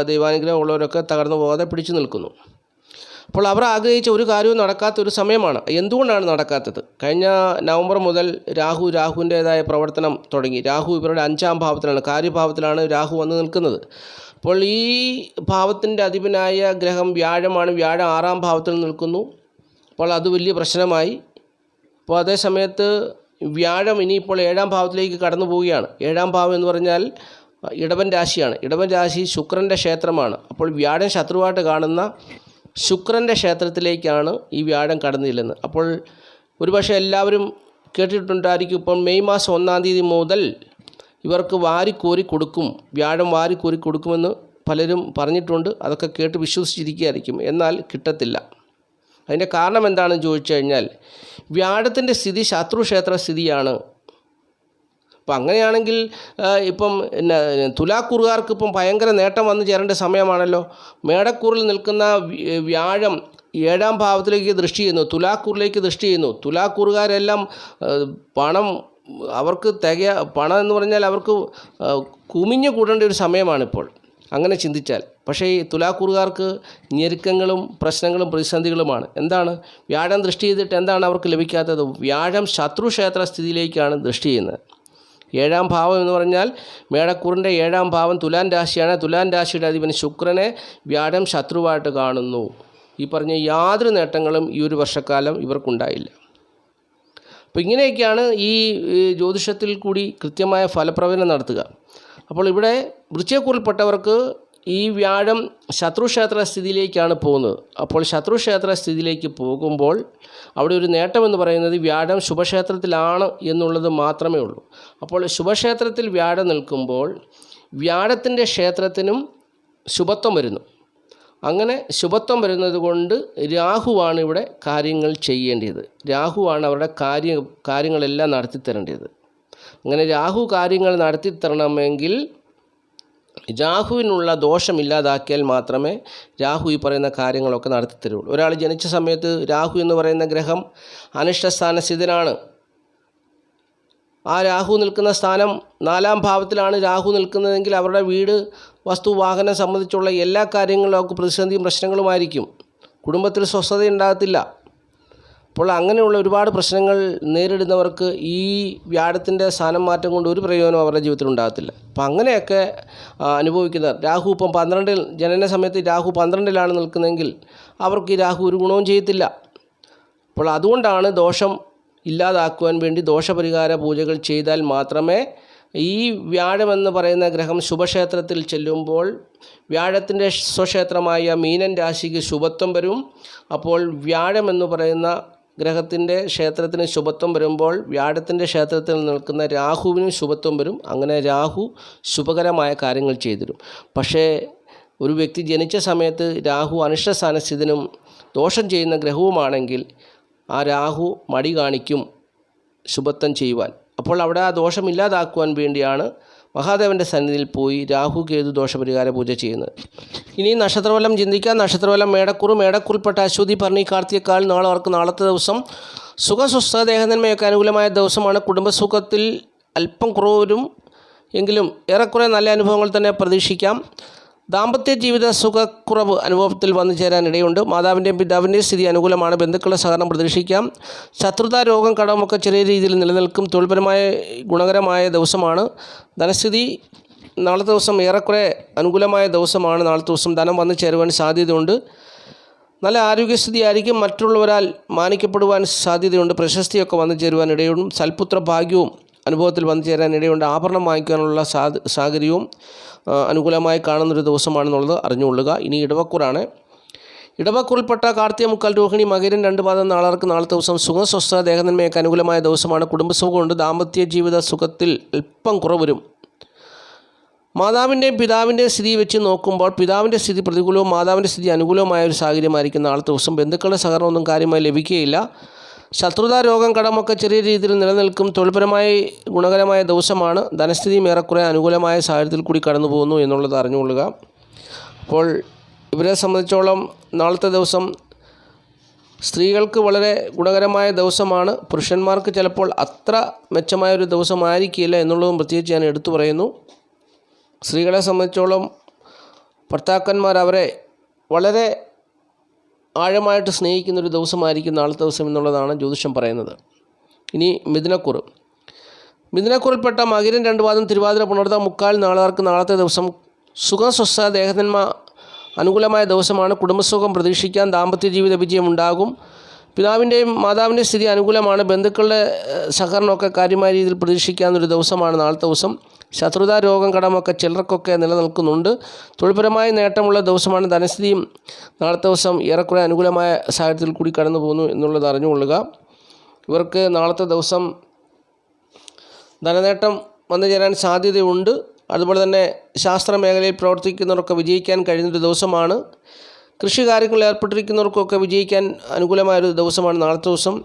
ദൈവാനുഗ്രഹം ഉള്ളവരൊക്കെ തകർന്നു പോകാതെ പിടിച്ചു നിൽക്കുന്നു. അപ്പോൾ അവർ ആഗ്രഹിച്ച ഒരു കാര്യവും നടക്കാത്ത ഒരു സമയമാണ്. എന്തുകൊണ്ടാണ് നടക്കാത്തത്? കഴിഞ്ഞ നവംബർ മുതൽ രാഹു രാഹുവിന്റേതായ പ്രവർത്തനം തുടങ്ങി. രാഹു ഇവരുടെ അഞ്ചാം ഭാവത്തിലാണ് കാര്യഭാവത്തിലാണ് രാഹു വന്ന് നിൽക്കുന്നത്. അപ്പോൾ ഈ ഭാവത്തിന്റെ അധിപനായ ഗ്രഹം വ്യാഴമാണ്. വ്യാഴം ആറാം ഭാവത്തിൽ നിൽക്കുന്നു. അപ്പോൾ അത് വലിയ പ്രശ്നമായി. അപ്പോൾ അതേ സമയത്ത് വ്യാഴം ഇനിയിപ്പോൾ ഏഴാം ഭാവത്തിലേക്ക് കടന്നു പോവുകയാണ്. ഏഴാം ഭാവം എന്ന് പറഞ്ഞാൽ ഇടവൻ രാശിയാണ്. ഇടവൻ രാശി ശുക്രന്റെ ക്ഷേത്രമാണ്. അപ്പോൾ വ്യാഴം ശത്രുവായിട്ട് കാണുന്ന ശുക്രന്റെ ക്ഷേത്രത്തിലേക്കാണ് ഈ വ്യാഴം കടന്നു ചെല്ലുന്നത്. അപ്പോൾ ഒരുപക്ഷെ എല്ലാവരും കേട്ടിട്ടുണ്ടായിരിക്കും ഇപ്പം മെയ് മാസം ഒന്നാം തീയതി മുതൽ ഇവർക്ക് വാരിക്കോരി കൊടുക്കും. വ്യാഴം വാരിക്കോരി കൊടുക്കുമെന്ന് പലരും പറഞ്ഞിട്ടുണ്ട്. അതൊക്കെ കേട്ട് വിശ്വസിച്ചിരിക്കുകയായിരിക്കും. എന്നാൽ കിട്ടത്തില്ല. അതിന്റെ കാരണം എന്താണെന്ന് ചോദിച്ചു കഴിഞ്ഞാൽ വ്യാഴത്തിന്റെ സ്ഥിതി ശത്രുക്ഷേത്ര സ്ഥിതിയാണ്. അപ്പം അങ്ങനെയാണെങ്കിൽ ഇപ്പം പിന്നെ തുലാക്കുറുകാർക്ക് ഇപ്പം ഭയങ്കര നേട്ടം വന്നു ചേരേണ്ട സമയമാണല്ലോ. മേടക്കൂറിൽ നിൽക്കുന്ന വ്യാഴം ഏഴാം ഭാവത്തിലേക്ക് ദൃഷ്ടി ചെയ്യുന്നു തുലാക്കൂറിലേക്ക് ദൃഷ്ടി ചെയ്യുന്നു. തുലാക്കൂറുകാരെല്ലാം പണം അവർക്ക് തികയ പണം എന്ന് പറഞ്ഞാൽ അവർക്ക് കുമിഞ്ഞു കൂടേണ്ട ഒരു സമയമാണിപ്പോൾ. അങ്ങനെ ചിന്തിച്ചാൽ. പക്ഷേ ഈ തുലാക്കൂറുകാർക്ക് ഞെരുക്കങ്ങളും പ്രശ്നങ്ങളും പ്രതിസന്ധികളുമാണ്. എന്താണ്? വ്യാഴം ദൃഷ്ടി ചെയ്തിട്ട് എന്താണ് അവർക്ക് ലഭിക്കാത്തത്? വ്യാഴം ശത്രുക്ഷേത്ര സ്ഥിതിയിലേക്കാണ് ദൃഷ്ടി ചെയ്യുന്നത്. ഏഴാം ഭാവം എന്ന് പറഞ്ഞാൽ മേടക്കൂറിന്റെ ഏഴാം ഭാവം തുലാൻ രാശിയാണ്. തുലാൻ രാശിയുടെ അധിപൻ ശുക്രനെ വ്യാഴം ശത്രുവായിട്ട് കാണുന്നു. ഈ പറഞ്ഞ യാതൊരു നേട്ടങ്ങളും ഈ ഒരു വർഷക്കാലം ഇവർക്കുണ്ടായില്ല. അപ്പോൾ ഇങ്ങനെയൊക്കെയാണ് ഈ ജ്യോതിഷത്തിൽ കൂടി കൃത്യമായ ഫലപ്രവചനം നടത്തുക. അപ്പോൾ ഇവിടെ വൃശ്ചയക്കൂറിൽപ്പെട്ടവർക്ക് ഈ വ്യാഴം ശത്രുക്ഷേത്ര സ്ഥിതിയിലേക്കാണ് പോകുന്നത്. അപ്പോൾ ശത്രുക്ഷേത്ര സ്ഥിതിയിലേക്ക് പോകുമ്പോൾ അവിടെ ഒരു നേട്ടമെന്ന് പറയുന്നത് വ്യാഴം ശുഭക്ഷേത്രത്തിലാണ് എന്നുള്ളത് മാത്രമേ ഉള്ളൂ. അപ്പോൾ ശുഭക്ഷേത്രത്തിൽ വ്യാഴം നിൽക്കുമ്പോൾ വ്യാഴത്തിന്റെ ക്ഷേത്രത്തിനും ശുഭത്വം വരുന്നു. അങ്ങനെ ശുഭത്വം വരുന്നത് കൊണ്ട് രാഹുവാണ് ഇവിടെ കാര്യങ്ങൾ ചെയ്യേണ്ടത്. രാഹുവാണ് അവരുടെ കാര്യ കാര്യങ്ങളെല്ലാം നടത്തിത്തരേണ്ടത്. അങ്ങനെ രാഹു കാര്യങ്ങൾ നടത്തിത്തരണമെങ്കിൽ രാഹുവിനുള്ള ദോഷം ഇല്ലാതാക്കിയാൽ മാത്രമേ രാഹു ഈ പറയുന്ന കാര്യങ്ങളൊക്കെ നടത്തി തരുള്ളൂ ഒരാൾ ജനിച്ച സമയത്ത് രാഹു എന്ന് പറയുന്ന ഗ്രഹം അനിഷ്ടസ്ഥാന സ്ഥിതനാണ് ആ രാഹു നിൽക്കുന്ന സ്ഥാനം നാലാം ഭാവത്തിലാണ് രാഹു നിൽക്കുന്നതെങ്കിൽ അവരുടെ വീട് വസ്തു വാഹനം സംബന്ധിച്ചുള്ള എല്ലാ കാര്യങ്ങളിലും അവർക്ക് പ്രതിസന്ധിയും പ്രശ്നങ്ങളുമായിരിക്കും. കുടുംബത്തിൽ സ്വസ്ഥത ഉണ്ടാകത്തില്ല അപ്പോൾ അങ്ങനെയുള്ള ഒരുപാട് പ്രശ്നങ്ങൾ നേരിടുന്നവർക്ക് ഈ വ്യാഴത്തിന്റെ സ്ഥാനം മാറ്റം കൊണ്ട് ഒരു പ്രയോജനം അവരുടെ ജീവിതത്തിൽ ഉണ്ടാകത്തില്ല. അപ്പം അങ്ങനെയൊക്കെ അനുഭവിക്കുന്നവർ. രാഹു ഇപ്പം പന്ത്രണ്ടിൽ ജനന സമയത്ത് രാഹു പന്ത്രണ്ടിലാണ് നിൽക്കുന്നതെങ്കിൽ അവർക്ക് ഈ രാഹു ഒരു ഗുണവും ചെയ്യത്തില്ല. അപ്പോൾ അതുകൊണ്ടാണ് ദോഷം ഇല്ലാതാക്കുവാൻ വേണ്ടി ദോഷപരിഹാര പൂജകൾ ചെയ്താൽ മാത്രമേ ഈ വ്യാഴമെന്ന് പറയുന്ന ഗ്രഹം ശുഭക്ഷേത്രത്തിൽ ചെല്ലുമ്പോൾ വ്യാഴത്തിന്റെ സ്വക്ഷേത്രമായ മീനൻ രാശിക്ക് ശുഭത്വം വരും. അപ്പോൾ വ്യാഴമെന്ന് പറയുന്ന ഗ്രഹത്തിന്റെ ക്ഷേത്രത്തിന് ശുഭത്വം വരുമ്പോൾ വ്യാഴത്തിന്റെ ക്ഷേത്രത്തിൽ നിൽക്കുന്ന രാഹുവിനും ശുഭത്വം വരും. അങ്ങനെ രാഹു ശുഭകരമായ കാര്യങ്ങൾ ചെയ്തുതരും പക്ഷേ ഒരു വ്യക്തി ജനിച്ച സമയത്ത് രാഹു അനിഷ്ടസ്ഥാനസ്ഥിതനും ദോഷം ചെയ്യുന്ന ഗ്രഹവുമാണെങ്കിൽ ആ രാഹു മടി കാണിക്കും ശുഭത്വം ചെയ്യുവാൻ. അപ്പോൾ അവിടെ ആ ദോഷം ഇല്ലാതാക്കുവാൻ വേണ്ടിയാണ് മഹാദേവന്റെ സന്നിധിയിൽ പോയി രാഹു കേതു ദോഷപരിഹാര പൂജ ചെയ്യുന്നത്. ഇനി നക്ഷത്രഫലം ചിന്തിക്കാം. നക്ഷത്രഫലം മേടക്കുറു മേടക്കുറിൽപ്പെട്ട അശ്വതി ഭരണി കാർത്തിയക്കാൾ നാളെ അവർക്ക് നാളത്തെ ദിവസം സുഖസ്വസ്ഥ ദേഹനന്മയൊക്കെ അനുകൂലമായ ദിവസമാണ്. കുടുംബസുഖത്തിൽ അല്പം കുറവരും എങ്കിലും ഏറെക്കുറെ നല്ല അനുഭവങ്ങൾ തന്നെ പ്രതീക്ഷിക്കാം. ദാമ്പത്യ ജീവിത സുഖക്കുറവ് അനുഭവത്തിൽ വന്നു ചേരാനിടയുണ്ട്. മാതാവിന്റെയും പിതാവിന്റെയും സ്ഥിതി അനുകൂലമാണ്. ബന്ധുക്കളുടെ സഹകരണം പ്രതീക്ഷിക്കാം. ശത്രുത രോഗം കടമൊക്കെ ചെറിയ രീതിയിൽ നിലനിൽക്കും. തൊഴിൽപരമായ ഗുണകരമായ ദിവസമാണ്. ധനസ്ഥിതി നാളത്തെ ദിവസം ഏറെക്കുറെ അനുകൂലമായ ദിവസമാണ്. നാളത്തെ ദിവസം ധനം വന്നു ചേരുവാൻ സാധ്യതയുണ്ട്. നല്ല ആരോഗ്യസ്ഥിതി ആയിരിക്കും മറ്റുള്ളവരാൽ മാനിക്കപ്പെടുവാൻ സാധ്യതയുണ്ട്. പ്രശസ്തിയൊക്കെ വന്നു ചേരുവാൻ ഇടയുണ്ട് സൽപുത്ര ഭാഗ്യവും അനുഭവത്തിൽ വന്നു ചേരാൻ ഇടയുണ്ട് ആഭരണം വാങ്ങിക്കാനുള്ള സാധ സാഹചര്യവും അനുകൂലമായി കാണുന്നൊരു ദിവസമാണെന്നുള്ളത് അറിഞ്ഞുകൊള്ളുക. ഇനി ഇടവക്കൂറാണ്. ഇടവക്കൂറിൽപ്പെട്ട കാർത്തിക മുക്കാൽ രോഹിണി മകരൻ രണ്ട് പാദം നാളാർക്ക് നാളെ ദിവസം സുഖസ്വസ്ഥ ദേഹനന്മയൊക്കെ അനുകൂലമായ ദിവസമാണ്. കുടുംബസുഖമുണ്ട് ദാമ്പത്യ ജീവിത സുഖത്തിൽ അല്പം കുറവരും മാതാവിന്റെയും പിതാവിന്റെയും സ്ഥിതി വെച്ച് നോക്കുമ്പോൾ പിതാവിന്റെ സ്ഥിതി പ്രതികൂലവും മാതാവിന്റെ സ്ഥിതി അനുകൂലവുമായ ഒരു സാഹചര്യമായിരിക്കും നാളത്തെ ദിവസം. ബന്ധുക്കളുടെ സഹകരണമൊന്നും കാര്യമായി ലഭിക്കുകയില്ല. ശത്രുതാ രോഗം കടമൊക്കെ ചെറിയ രീതിയിൽ നിലനിൽക്കും. തൊഴിൽപരമായി ഗുണകരമായ ദിവസമാണ്. ധനസ്ഥിതിയും ഏറെക്കുറെ അനുകൂലമായ സാഹചര്യത്തിൽ കൂടി കടന്നു പോകുന്നു എന്നുള്ളത് അറിഞ്ഞുകൊള്ളുക. അപ്പോൾ ഇവരെ സംബന്ധിച്ചോളം നാളത്തെ ദിവസം സ്ത്രീകൾക്ക് വളരെ ഗുണകരമായ ദിവസമാണ്. പുരുഷന്മാർക്ക് ചിലപ്പോൾ അത്ര മെച്ചമായ ഒരു ദിവസമായിരിക്കില്ല എന്നുള്ളതും പ്രത്യേകിച്ച് ഞാൻ എടുത്തു പറയുന്നു. സ്ത്രീകളെ സംബന്ധിച്ചോളം ഭർത്താക്കന്മാർ അവരെ വളരെ ആഴമായിട്ട് സ്നേഹിക്കുന്ന ഒരു ദിവസമായിരിക്കും നാളത്തെ ദിവസം എന്നുള്ളതാണ് ജ്യോതിഷം പറയുന്നത്. ഇനി മിഥുനക്കുറ്. മിഥുനക്കുറിൽപ്പെട്ട മകിരൻ രണ്ട് വാദം തിരുവാതിര പുണർത്ത മുക്കാൽ നാളുകാർക്ക് നാളത്തെ ദിവസം സുഖസ്വസ്ഥ സ്വസ്ഥ ദേഹന്മ അനുകൂലമായ ദിവസമാണ്. കുടുംബസുഖം പ്രതീക്ഷിക്കാൻ ദാമ്പത്യ ജീവിത വിജയം ഉണ്ടാകും. പിതാവിന്റെയും മാതാവിന്റെയും സ്ഥിതി അനുകൂലമാണ്. ബന്ധുക്കളുടെ സഹകരണമൊക്കെ കാര്യമായ രീതിയിൽ പ്രതീക്ഷിക്കാവുന്നൊരു ദിവസമാണ് നാളത്തെ ദിവസം. ശത്രുത രോഗം കടമൊക്കെ ചിലർക്കൊക്കെ നിലനിൽക്കുന്നുണ്ട്. തൊഴിൽപരമായ നേട്ടമുള്ള ദിവസമാണ് ധനസ്ഥിതിയും. നാളത്തെ ദിവസം ഏറെക്കുറെ അനുകൂലമായ സാഹചര്യത്തിൽ കൂടി കടന്നു പോകുന്നു എന്നുള്ളത് അറിഞ്ഞുകൊള്ളുക. ഇവർക്ക് നാളത്തെ ദിവസം ധനനേട്ടം വന്നു ചേരാൻ സാധ്യതയുണ്ട്. അതുപോലെ തന്നെ ശാസ്ത്ര മേഖലയിൽ പ്രവർത്തിക്കുന്നവർക്ക് വിജയിക്കാൻ കഴിയുന്നൊരു ദിവസമാണ്. കൃഷി കാര്യങ്ങളിൽ ഏർപ്പെട്ടിരിക്കുന്നവർക്കൊക്കെ വിജയിക്കാൻ അനുകൂലമായൊരു ദിവസമാണ് നാളത്തെ ദിവസം.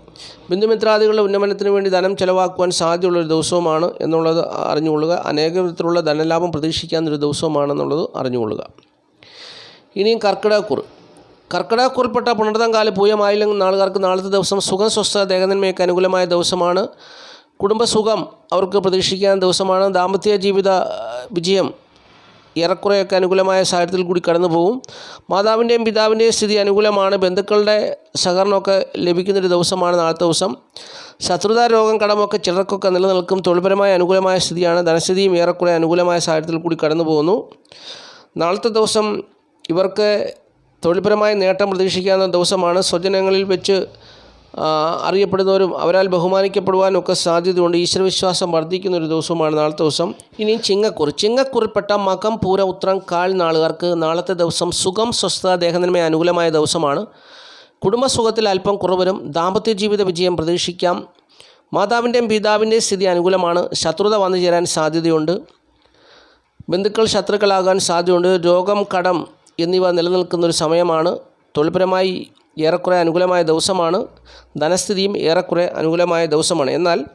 ബന്ധുമിത്രാദികളുടെ ഉന്നമനത്തിന് വേണ്ടി ധനം ചെലവാക്കുവാൻ സാധ്യതയുള്ളൊരു ദിവസവുമാണ് എന്നുള്ളത് അറിഞ്ഞുകൊള്ളുക. അനേക വിധത്തിലുള്ള ധനലാഭം പ്രതീക്ഷിക്കാവുന്നൊരു ദിവസവുമാണെന്നുള്ളത് അറിഞ്ഞുകൊള്ളുക. ഇനിയും കർക്കിടകക്കുറി. കർക്കിടകക്കുറിൽപ്പെട്ട പുണർതം കാല പൂയമായില്ലെങ്കിൽ നാളുകാർക്ക് നാളത്തെ ദിവസം സുഖം സ്വസ്ഥ ദേഹനന്മയൊക്കെ അനുകൂലമായ ദിവസമാണ്. കുടുംബസുഖം അവർക്ക് പ്രതീക്ഷിക്കാൻ ദിവസമാണ്. ദാമ്പത്യ ജീവിത വിജയം ഏറെക്കുറെയൊക്കെ അനുകൂലമായ സാഹചര്യത്തിൽ കൂടി കടന്നു പോകും മാതാവിന്റെയും പിതാവിന്റെയും സ്ഥിതി അനുകൂലമാണ്. ബന്ധുക്കളുടെ സഹകരണമൊക്കെ ലഭിക്കുന്നൊരു ദിവസമാണ് നാളത്തെ ദിവസം. ശത്രുതാ രോഗം കടമൊക്കെ ചിലർക്കൊക്കെ നിലനിൽക്കും. തൊഴിൽപരമായ അനുകൂലമായ സ്ഥിതിയാണ്. ധനസ്ഥിതിയും ഏറെക്കുറെ അനുകൂലമായ സാഹചര്യത്തിൽ കൂടി കടന്നു പോകുന്നു നാളത്തെ ദിവസം ഇവർക്ക് തൊഴിൽപരമായ നേട്ടം പ്രതീക്ഷിക്കാവുന്ന ദിവസമാണ്. സ്വജനങ്ങളിൽ വെച്ച് അറിയപ്പെടുന്നവരും അവരാൽ ബഹുമാനിക്കപ്പെടുവാനും ഒക്കെ സാധ്യതയുണ്ട്. ഈശ്വരവിശ്വാസം വർദ്ധിക്കുന്ന ഒരു ദിവസമാണ് നാളത്തെ ദിവസം. ഇനി ചിങ്ങക്കുറി. ചിങ്ങക്കുറിപ്പെട്ട മകം പൂര ഉത്രം കാൽ നാളുകാർക്ക് നാളത്തെ ദിവസം സുഖം സ്വസ്ഥത ദേഹനിന്മയ അനുകൂലമായ ദിവസമാണ്. കുടുംബസുഖത്തിൽ അല്പം കുറവരും ദാമ്പത്യ ജീവിത വിജയം പ്രതീക്ഷിക്കാം. മാതാവിന്റെയും പിതാവിന്റെയും സ്ഥിതി അനുകൂലമാണ്. ശത്രുത വന്നു ചേരാൻ സാധ്യതയുണ്ട്. ബന്ധുക്കൾ ശത്രുക്കളാകാൻ സാധ്യതയുണ്ട്. രോഗം കടം എന്നിവ നിലനിൽക്കുന്ന ഒരു സമയമാണ്. തൊഴിൽപരമായി ഏറെക്കുറെ അനുകൂലമായ ദിവസമാണ്. ധനസ്ഥിതിയും ഏറെക്കുറെ അനുകൂലമായ ദിവസമാണ്. എന്നാൽ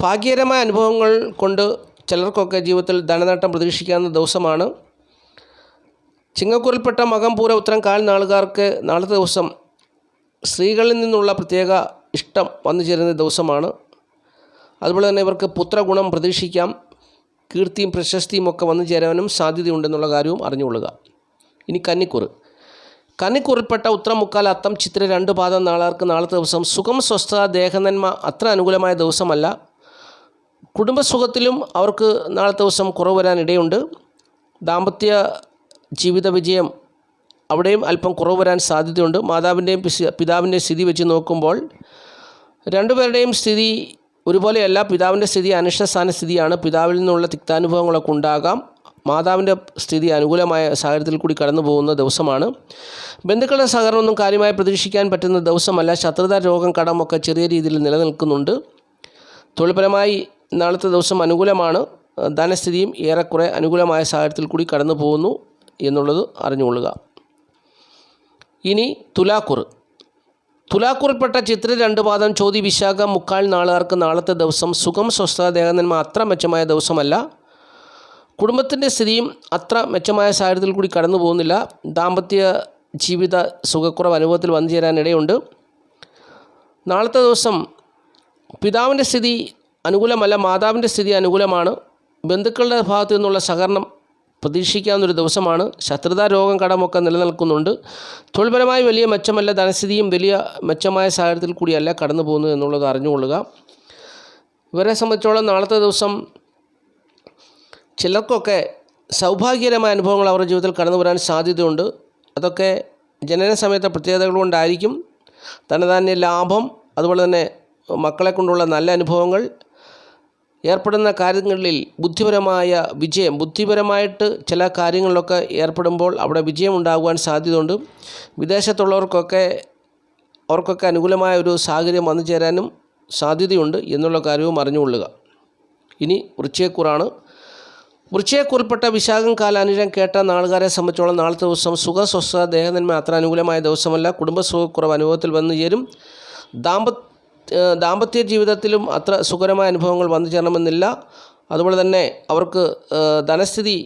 ഭാഗ്യകരമായ അനുഭവങ്ങൾ കൊണ്ട് ചിലർക്കൊക്കെ ജീവിതത്തിൽ ധനനേട്ടം പ്രതീക്ഷിക്കാവുന്ന ദിവസമാണ്. ചിങ്ങക്കുറിൽപ്പെട്ട മകം പൂര ഉത്തരം കാൽ നാളുകാർക്ക് നാളത്തെ ദിവസം സ്ത്രീകളിൽ നിന്നുള്ള പ്രത്യേക ഇഷ്ടം വന്നു ചേരുന്ന ദിവസമാണ്. അതുപോലെ തന്നെ ഇവർക്ക് പുത്രഗുണം പ്രതീക്ഷിക്കാം. കീർത്തിയും പ്രശസ്തിയും ഒക്കെ വന്നു ചേരാനും സാധ്യതയുണ്ടെന്നുള്ള കാര്യവും അറിഞ്ഞുകൊള്ളുക. ഇനി കന്നിക്കുറ്. കന്നിക്കുറിൽപ്പെട്ട ഉത്തരമുക്കാൽ അത്തം ചിത്ര രണ്ട് പാദം നാളാർക്ക് നാളത്തെ ദിവസം. സുഖം സ്വസ്ഥത ദേഹനന്മ അത്ര അനുകൂലമായ ദിവസമല്ല. കുടുംബസുഖത്തിലും അവർക്ക് നാളത്തെ ദിവസം കുറവ് വരാനിടയുണ്ട്. ദാമ്പത്യ ജീവിത വിജയം അവിടെയും അല്പം കുറവ് വരാൻ സാധ്യതയുണ്ട്. മാതാവിന്റെയും പിതാവിന്റെ സ്ഥിതി വെച്ച് നോക്കുമ്പോൾ രണ്ടുപേരുടെയും സ്ഥിതി ഒരുപോലെയല്ല. പിതാവിന്റെ സ്ഥിതി അനിഷ്ടസ്ഥാന സ്ഥിതിയാണ് പിതാവിൽ നിന്നുള്ള തിക്താനുഭവങ്ങളൊക്കെ ഉണ്ടാകാം. മാതാവിന്റെ സ്ഥിതി അനുകൂലമായ സാഹചര്യത്തിൽ കൂടി കടന്നു പോകുന്ന ദിവസമാണ്. ബന്ധുക്കളുടെ സഹകരണമൊന്നും കാര്യമായി പ്രതീക്ഷിക്കാൻ പറ്റുന്ന ദിവസമല്ല. ശത്രുത രോഗം കടമൊക്കെ ചെറിയ രീതിയിൽ നിലനിൽക്കുന്നുണ്ട്. തൊഴിൽപരമായി നാളത്തെ ദിവസം അനുകൂലമാണ്. ധനസ്ഥിതിയും ഏറെക്കുറെ അനുകൂലമായ സാഹചര്യത്തിൽ കൂടി കടന്നു പോകുന്നു എന്നുള്ളത് അറിഞ്ഞുകൊള്ളുക. ഇനി തുലാക്കുറ് തുലാക്കുറിൽപ്പെട്ട ചിത്ര രണ്ട് പാദം ചോതി വിശാഖ മുക്കാൽ നാളുകാർക്ക് നാളത്തെ ദിവസം സുഖം സ്വസ്ഥത ദേഹനന്മ അത്ര മെച്ചമായ ദിവസമല്ല. കുടുംബത്തിന്റെ സ്ഥിതിയും അത്ര മെച്ചമായ സാഹചര്യത്തിൽ കൂടി കടന്നു പോകുന്നില്ല. ദാമ്പത്യ ജീവിത സുഖക്കുറവ് അനുഭവത്തിൽ വന്നു ചേരാനിടയുണ്ട് നാളത്തെ ദിവസം പിതാവിന്റെ സ്ഥിതി അനുകൂലമല്ല മാതാവിന്റെ സ്ഥിതി അനുകൂലമാണ്. ബന്ധുക്കളുടെ ഭാഗത്തു നിന്നുള്ള സഹകരണം പ്രതീക്ഷിക്കാവുന്നൊരു ദിവസമാണ്. ശത്രുതാ രോഗം കടമൊക്കെ നിലനിൽക്കുന്നുണ്ട്. തൊഴിൽപരമായി വലിയ മെച്ചമല്ല ധനസ്ഥിതിയും വലിയ മെച്ചമായ സാഹചര്യത്തിൽ കൂടിയല്ല കടന്നു പോകുന്നത് എന്നുള്ളത് അറിഞ്ഞുകൊള്ളുക. ഇവരെ സംബന്ധിച്ചോളം നാളത്തെ ദിവസം ചിലർക്കൊക്കെ സൗഭാഗ്യകരമായ അനുഭവങ്ങൾ അവരുടെ ജീവിതത്തിൽ കടന്നു വരാൻ സാധ്യതയുണ്ട്. അതൊക്കെ ജനന സമയത്തെ പ്രത്യേകതകൾ കൊണ്ടായിരിക്കും. തനതാന്യ ലാഭം അതുപോലെ തന്നെ മക്കളെ കൊണ്ടുള്ള നല്ല അനുഭവങ്ങൾ. ഏർപ്പെടുന്ന കാര്യങ്ങളിൽ ബുദ്ധിപരമായ വിജയം ബുദ്ധിപരമായിട്ട് ചില കാര്യങ്ങളിലൊക്കെ ഏർപ്പെടുമ്പോൾ അവിടെ വിജയം ഉണ്ടാകുവാൻ സാധ്യതയുണ്ട്. വിദേശത്തുള്ളവർക്കൊക്കെ അവർക്കൊക്കെ അനുകൂലമായ ഒരു സാഹചര്യം വന്നു ചേരാനും സാധ്യതയുണ്ട് എന്നുള്ള കാര്യവും അറിഞ്ഞുകൊള്ളുക. ഇനി വൃശ്ചയക്കൂറാണ് വൃശ്ചയക്കുറിൽപ്പെട്ട വിശാഖം കാലാനുരം കേട്ട നാളുകാരെ സംബന്ധിച്ചോളം നാളത്തെ ദിവസം സുഖ സ്വസ്ഥ ദേഹനന്മ അത്ര അനുകൂലമായ ദിവസമല്ല. കുടുംബസുഖക്കുറവ് അനുഭവത്തിൽ വന്നു ചേരും. ദാമ്പത്യ ദാമ്പത്യ ജീവിതത്തിലും അത്ര സുഖകരമായ അനുഭവങ്ങൾ വന്നു ചേരണമെന്നില്ല. അതുപോലെ തന്നെ അവർക്ക് ധനസ്ഥിതി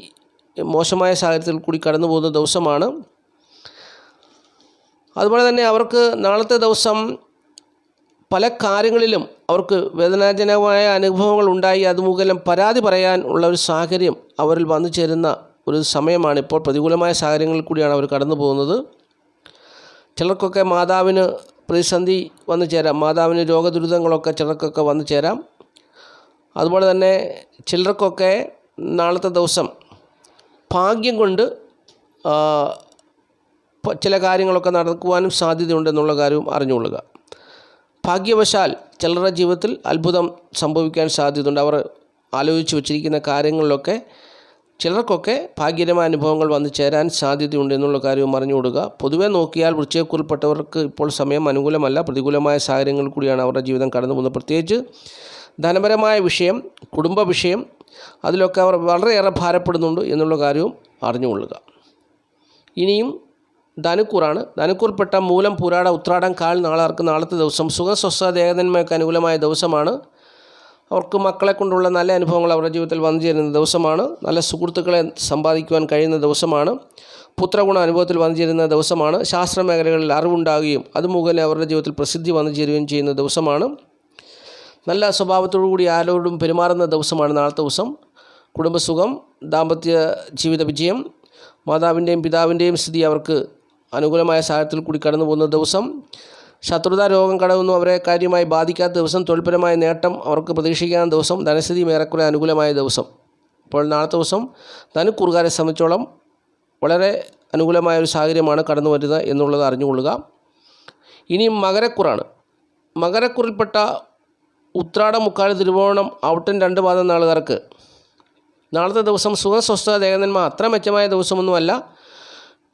മോശമായ സാഹചര്യത്തിൽ കൂടി കടന്നു പോകുന്ന ദിവസമാണ്. അതുപോലെ തന്നെ അവർക്ക് നാളത്തെ ദിവസം പല കാര്യങ്ങളിലും അവർക്ക് വേദനാജനകമായ അനുഭവങ്ങൾ ഉണ്ടായി. അതുമൂലം പരാതി പറയാൻ ഉള്ള ഒരു സാഹചര്യം അവരിൽ വന്നു ചേരുന്ന ഒരു സമയമാണ് ഇപ്പോൾ പ്രതികൂലമായ സാഹചര്യങ്ങളിൽ കൂടിയാണ് അവർ കടന്നു പോകുന്നത്. ചിലർക്കൊക്കെ മാതാവിന് പ്രതിസന്ധി വന്നു ചേരാം. മാതാവിന് രോഗദുരിതങ്ങളൊക്കെ ചിലർക്കൊക്കെ വന്നു ചേരാം. അതുപോലെ തന്നെ ചിലർക്കൊക്കെ നാളത്തെ ദിവസം ഭാഗ്യം കൊണ്ട് ചില കാര്യങ്ങളൊക്കെ നടക്കുവാനും സാധ്യതയുണ്ടെന്നുള്ള കാര്യവും അറിഞ്ഞുകൊള്ളുക. ഭാഗ്യവശാൽ ചിലരുടെ ജീവിതത്തിൽ അത്ഭുതം സംഭവിക്കാൻ സാധ്യതയുണ്ട്. അവർ ആലോചിച്ച് വച്ചിരിക്കുന്ന കാര്യങ്ങളിലൊക്കെ ചിലർക്കൊക്കെ ഭാഗ്യകരമായ അനുഭവങ്ങൾ വന്നു ചേരാൻ സാധ്യതയുണ്ട് എന്നുള്ള കാര്യവും അറിഞ്ഞു കൊടുക്കുക. പൊതുവെ നോക്കിയാൽ വൃശ്ചയക്കുറിൽപ്പെട്ടവർക്ക് ഇപ്പോൾ സമയം അനുകൂലമല്ല. പ്രതികൂലമായ സാഹചര്യങ്ങൾ കൂടിയാണ് അവരുടെ ജീവിതം കടന്നു പോകുന്നത്. പ്രത്യേകിച്ച് ധനപരമായ വിഷയം കുടുംബ വിഷയം അതിലൊക്കെ അവർ വളരെയേറെ ഭാരപ്പെടുന്നുണ്ട് എന്നുള്ള കാര്യവും അറിഞ്ഞുകൊള്ളുക ഇനിയും ധനുക്കൂറാണ്. ധനുക്കൂർപ്പെട്ട മൂലം പുരാട ഉത്രാടം കാൽ നാളാർക്ക് നാളത്തെ ദിവസം സുഖസ്വസ്ഥ ദേഹതന്മയൊക്കെ അനുകൂലമായ ദിവസമാണ്. അവർക്ക് മക്കളെ കൊണ്ടുള്ള നല്ല അനുഭവങ്ങൾ അവരുടെ ജീവിതത്തിൽ വന്നു ചേരുന്ന ദിവസമാണ്. നല്ല സുഹൃത്തുക്കളെ സമ്പാദിക്കുവാൻ കഴിയുന്ന ദിവസമാണ്. പുത്രഗുണ അനുഭവത്തിൽ വന്നു ചേരുന്ന ദിവസമാണ്. ശാസ്ത്ര മേഖലകളിൽ അറിവുണ്ടാകുകയും അത് മുഖേന അവരുടെ ജീവിതത്തിൽ പ്രസിദ്ധി വന്നു ചേരുകയും ചെയ്യുന്ന ദിവസമാണ്. നല്ല സ്വഭാവത്തോടു കൂടി ആരോടും പെരുമാറുന്ന ദിവസമാണ് നാളത്തെ ദിവസം. കുടുംബസുഖം ദാമ്പത്യ ജീവിത വിജയം മാതാവിന്റെയും പിതാവിന്റെയും സ്ഥിതി അവർക്ക് അനുകൂലമായ സാഹചര്യത്തിൽ കൂടി കടന്നു പോകുന്ന ദിവസം ശത്രുത രോഗം കടമൊന്നും അവരെ കാര്യമായി ബാധിക്കാത്ത ദിവസം തൊഴിൽപരമായ നേട്ടം അവർക്ക് പ്രതീക്ഷിക്കാവുന്ന ദിവസം ധനസ്ഥിതി ഏറെക്കുറെ അനുകൂലമായ ദിവസം. അപ്പോൾ നാളത്തെ ദിവസം ധനുക്കുറുകാരെ സംബന്ധിച്ചോളം വളരെ അനുകൂലമായ ഒരു സാഹചര്യമാണ് കടന്നു വരുന്നത് എന്നുള്ളത് അറിഞ്ഞുകൊള്ളുക. ഇനി മകരക്കുറാണ്. മകരക്കുറിൽപ്പെട്ട ഉത്രാടം മുക്കാൽ തിരുവോണം ഔട്ടൻ രണ്ട് പാദം നാളുകാർക്ക്. നാളത്തെ ദിവസം സുഖസ്വസ്ഥ ദേഹനന്മ അത്ര മെച്ചമായ ദിവസമൊന്നുമല്ല.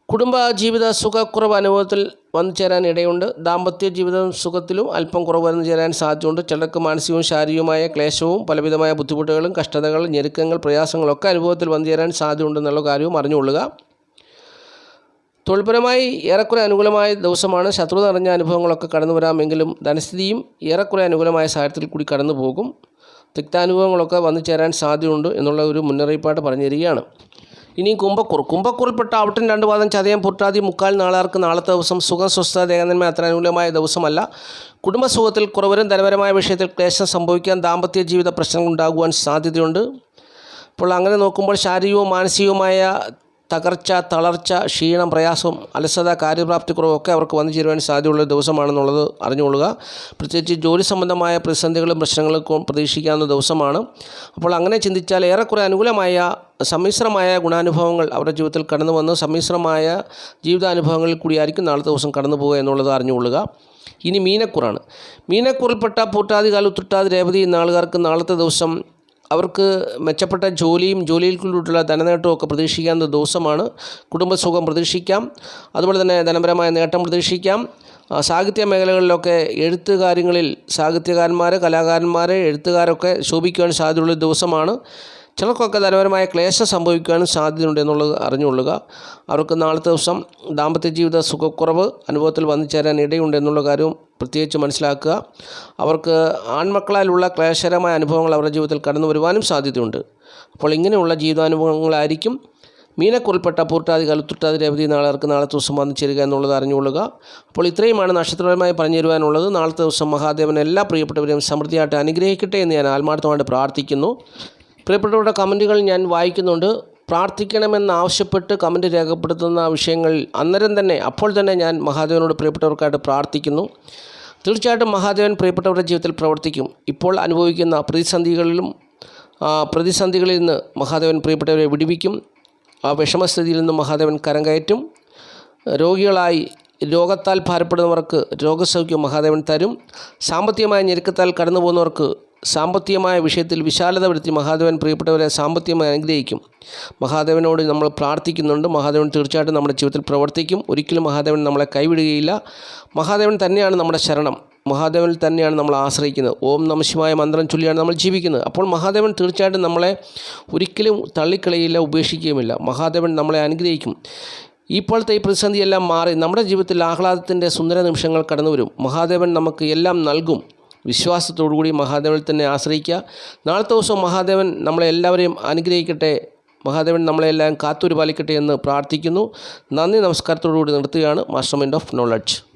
കുടുംബ ജീവിത സുഖക്കുറവ് അനുഭവത്തിൽ വന്നു ചേരാൻ ഇടയുണ്ട്. ദാമ്പത്യ ജീവിതം സുഖത്തിലും അല്പം കുറവ് വന്നു ചേരാൻ സാധ്യതയുണ്ട്. ചിലർക്ക് മാനസികവും ശാരീരികവുമായ ക്ലേശവും പലവിധമായ ബുദ്ധിമുട്ടുകളും കഷ്ടതകൾ ഞെരുക്കങ്ങൾ പ്രയാസങ്ങളൊക്കെ അനുഭവത്തിൽ വന്നു ചേരാൻ സാധ്യതയുണ്ടെന്നുള്ള കാര്യവും അറിഞ്ഞുകൊള്ളുക. തൊഴിൽപരമായി ഏറെക്കുറെ അനുകൂലമായ ദിവസമാണ്. ശത്രു നിറഞ്ഞ അനുഭവങ്ങളൊക്കെ കടന്നു വരാമെങ്കിലും ധനസ്ഥിതിയും ഏറെക്കുറെ അനുകൂലമായ സാഹചര്യത്തിൽ കൂടി കടന്നു പോകും. തിക്താനുഭവങ്ങളൊക്കെ വന്നു ചേരാൻ സാധ്യതയുണ്ട് എന്നുള്ള ഒരു മുന്നറിയിപ്പായിട്ട് പറഞ്ഞു തരികയാണ്. ഇനി കുംഭക്കൂർ കുംഭക്കൂറിൽപ്പെട്ട അവിട്ടൻ രണ്ട് പാദം ചതയം പുറ്റാതി മുക്കാൽ നാളാർക്ക് നാളത്തെ ദിവസം സുഖം സ്വസ്ഥ ദേഹനന്മ അത്ര അനുകൂലമായ ദിവസമല്ല. കുടുംബസുഖത്തിൽ കുറവരും ധനപരമായ വിഷയത്തിൽ ക്ലേശം സംഭവിക്കാൻ ദാമ്പത്യ ജീവിത പ്രശ്നങ്ങൾ ഉണ്ടാകുവാൻ സാധ്യതയുണ്ട്. അപ്പോൾ അങ്ങനെ നോക്കുമ്പോൾ ശാരീരികവും മാനസികവുമായ തകർച്ച തളർച്ച ക്ഷീണം പ്രയാസം അലസത കാര്യപ്രാപ്തിക്കുറവൊക്കെ അവർക്ക് വന്നു ചേരുവാൻ സാധ്യതയുള്ള ദിവസമാണെന്നുള്ളത് അറിഞ്ഞുകൊള്ളുക. പ്രത്യേകിച്ച് ജോലി സംബന്ധമായ പ്രതിസന്ധികളും പ്രശ്നങ്ങളും പ്രതീക്ഷിക്കാവുന്ന ദിവസമാണ്. അപ്പോൾ അങ്ങനെ ചിന്തിച്ചാൽ ഏറെക്കുറെ അനുകൂലമായ സമ്മിശ്രമായ ഗുണാനുഭവങ്ങൾ അവരുടെ ജീവിതത്തിൽ കടന്നു വന്ന് സമ്മിശ്രമായ ജീവിതാനുഭവങ്ങളിൽ കൂടിയായിരിക്കും നാളത്തെ ദിവസം കടന്നു പോകുക എന്നുള്ളത് അറിഞ്ഞുകൊള്ളുക. ഇനി മീനക്കുറാണ്. മീനക്കുറിൽപ്പെട്ട പൂട്ടാതി കാലുത്തുട്ടാതി രേവതി എന്ന ആളുകാർക്ക് നാളത്തെ ദിവസം അവർക്ക് മെച്ചപ്പെട്ട ജോലിയും ജോലിയിൽ കൂടിയിട്ടുള്ള ധനനേട്ടവും ഒക്കെ പ്രതീക്ഷിക്കാവുന്ന ദിവസമാണ്. കുടുംബസുഖം പ്രതീക്ഷിക്കാം. അതുപോലെ തന്നെ ധനപരമായ നേട്ടം പ്രതീക്ഷിക്കാം. സാഹിത്യ മേഖലകളിലൊക്കെ എഴുത്ത് കാര്യങ്ങളിൽ സാഹിത്യകാരന്മാർ കലാകാരന്മാർ എഴുത്തുകാരൊക്കെ ശോഭിക്കുവാൻ സാധ്യതയുള്ള ദിവസമാണ്. ചിലർക്കൊക്കെ ധനപരമായ ക്ലേശം സംഭവിക്കുവാനും സാധ്യതയുണ്ട് എന്നുള്ളത് അറിഞ്ഞുകൊള്ളുക. അവർക്ക് നാളത്തെ ദിവസം ദാമ്പത്യ ജീവിത സുഖക്കുറവ് അനുഭവത്തിൽ വന്നു ചേരാൻ ഇടയുണ്ട് എന്നുള്ള കാര്യവും പ്രത്യേകിച്ച് മനസ്സിലാക്കുക. അവർക്ക് ആൺമക്കളാലുള്ള ക്ലേശകരമായ അനുഭവങ്ങൾ അവരുടെ ജീവിതത്തിൽ കടന്നു വരുവാനും സാധ്യതയുണ്ട്. അപ്പോൾ ഇങ്ങനെയുള്ള ജീവിതാനുഭവങ്ങളായിരിക്കും മീനക്കുറിൽപ്പെട്ട പൂർട്ടാതി കലുത്തുട്ടാതി രവതി നാളർക്ക് നാളെ ദിവസം വന്നു ചേരുക എന്നുള്ളത് അറിഞ്ഞുകൊള്ളുക. അപ്പോൾ ഇത്രയുമാണ് നക്ഷത്രപരമായി പറഞ്ഞു തരുവാനുള്ളത്. നാളത്തെ ദിവസം മഹാദേവൻ എല്ലാ പ്രിയപ്പെട്ടവരെയും സമൃദ്ധിയായിട്ട് അനുഗ്രഹിക്കട്ടെ എന്ന് ഞാൻ ആത്മാർത്ഥമായിട്ട് പ്രാർത്ഥിക്കുന്നു. പ്രിയപ്പെട്ടവരുടെ കമന്റുകൾ ഞാൻ വായിക്കുന്നുണ്ട്. പ്രാർത്ഥിക്കണമെന്നാവശ്യപ്പെട്ട് കമന്റ് രേഖപ്പെടുത്തുന്ന വിഷയങ്ങൾ അന്നേരം തന്നെ അപ്പോൾ തന്നെ ഞാൻ മഹാദേവനോട് പ്രിയപ്പെട്ടവർക്കായിട്ട് പ്രാർത്ഥിക്കുന്നു. തീർച്ചയായിട്ടും മഹാദേവൻ പ്രിയപ്പെട്ടവരുടെ ജീവിതത്തിൽ പ്രവർത്തിക്കും. ഇപ്പോൾ അനുഭവിക്കുന്ന പ്രതിസന്ധികളിലും പ്രതിസന്ധികളിൽ നിന്ന് മഹാദേവൻ പ്രിയപ്പെട്ടവരെ വിടിവിക്കും. ആ വിഷമസ്ഥിതിയിൽ നിന്ന് മഹാദേവൻ കരം കയറ്റും രോഗികളായി രോഗത്താൽ ഭാരപ്പെടുന്നവർക്ക് രോഗസൗഖ്യം മഹാദേവൻ തരും. സാമ്പത്തികമായ ഞെരുക്കത്താൽ കടന്നു പോകുന്നവർക്ക് സാമ്പത്തികമായ വിഷയത്തിൽ വിശാലത വരുത്തി മഹാദേവൻ പ്രിയപ്പെട്ടവരെ സാമ്പത്തികമായി അനുഗ്രഹിക്കും. മഹാദേവനോട് നമ്മൾ പ്രാർത്ഥിക്കുന്നുണ്ട്. മഹാദേവൻ തീർച്ചയായിട്ടും നമ്മുടെ ജീവിതത്തിൽ പ്രവർത്തിക്കും. ഒരിക്കലും മഹാദേവൻ നമ്മളെ കൈവിടുകയില്ല. മഹാദേവൻ തന്നെയാണ് നമ്മുടെ ശരണം. മഹാദേവനിൽ തന്നെയാണ് നമ്മൾ ആശ്രയിക്കുന്നത്. ഓം നമശിവായ മന്ത്രം ചൊല്ലിയാണ് നമ്മൾ ജീവിക്കുന്നത്. അപ്പോൾ മഹാദേവൻ തീർച്ചയായിട്ടും നമ്മളെ ഒരിക്കലും തള്ളിക്കളയില്ല ഉപേക്ഷിക്കുകയുമില്ല. മഹാദേവൻ നമ്മളെ അനുഗ്രഹിക്കും. ഇപ്പോഴത്തെ ഈ പ്രതിസന്ധിയെല്ലാം മാറി നമ്മുടെ ജീവിതത്തിൽ ആഹ്ലാദത്തിന്റെ സുന്ദര നിമിഷങ്ങൾ കടന്നു വരും മഹാദേവൻ നമുക്ക് എല്ലാം നൽകും. വിശ്വാസത്തോടുകൂടി മഹാദേവനിൽ തന്നെ ആശ്രയിക്കുക. നാളത്തെ ദിവസം മഹാദേവൻ നമ്മളെ എല്ലാവരെയും അനുഗ്രഹിക്കട്ടെ. മഹാദേവൻ നമ്മളെല്ലാം കാത്തുപരിപാലിക്കട്ടെ എന്ന് പ്രാർത്ഥിക്കുന്നു. നന്ദി നമസ്കാരത്തോടുകൂടി നിർത്തുകയാണ്. Master mind of knowledge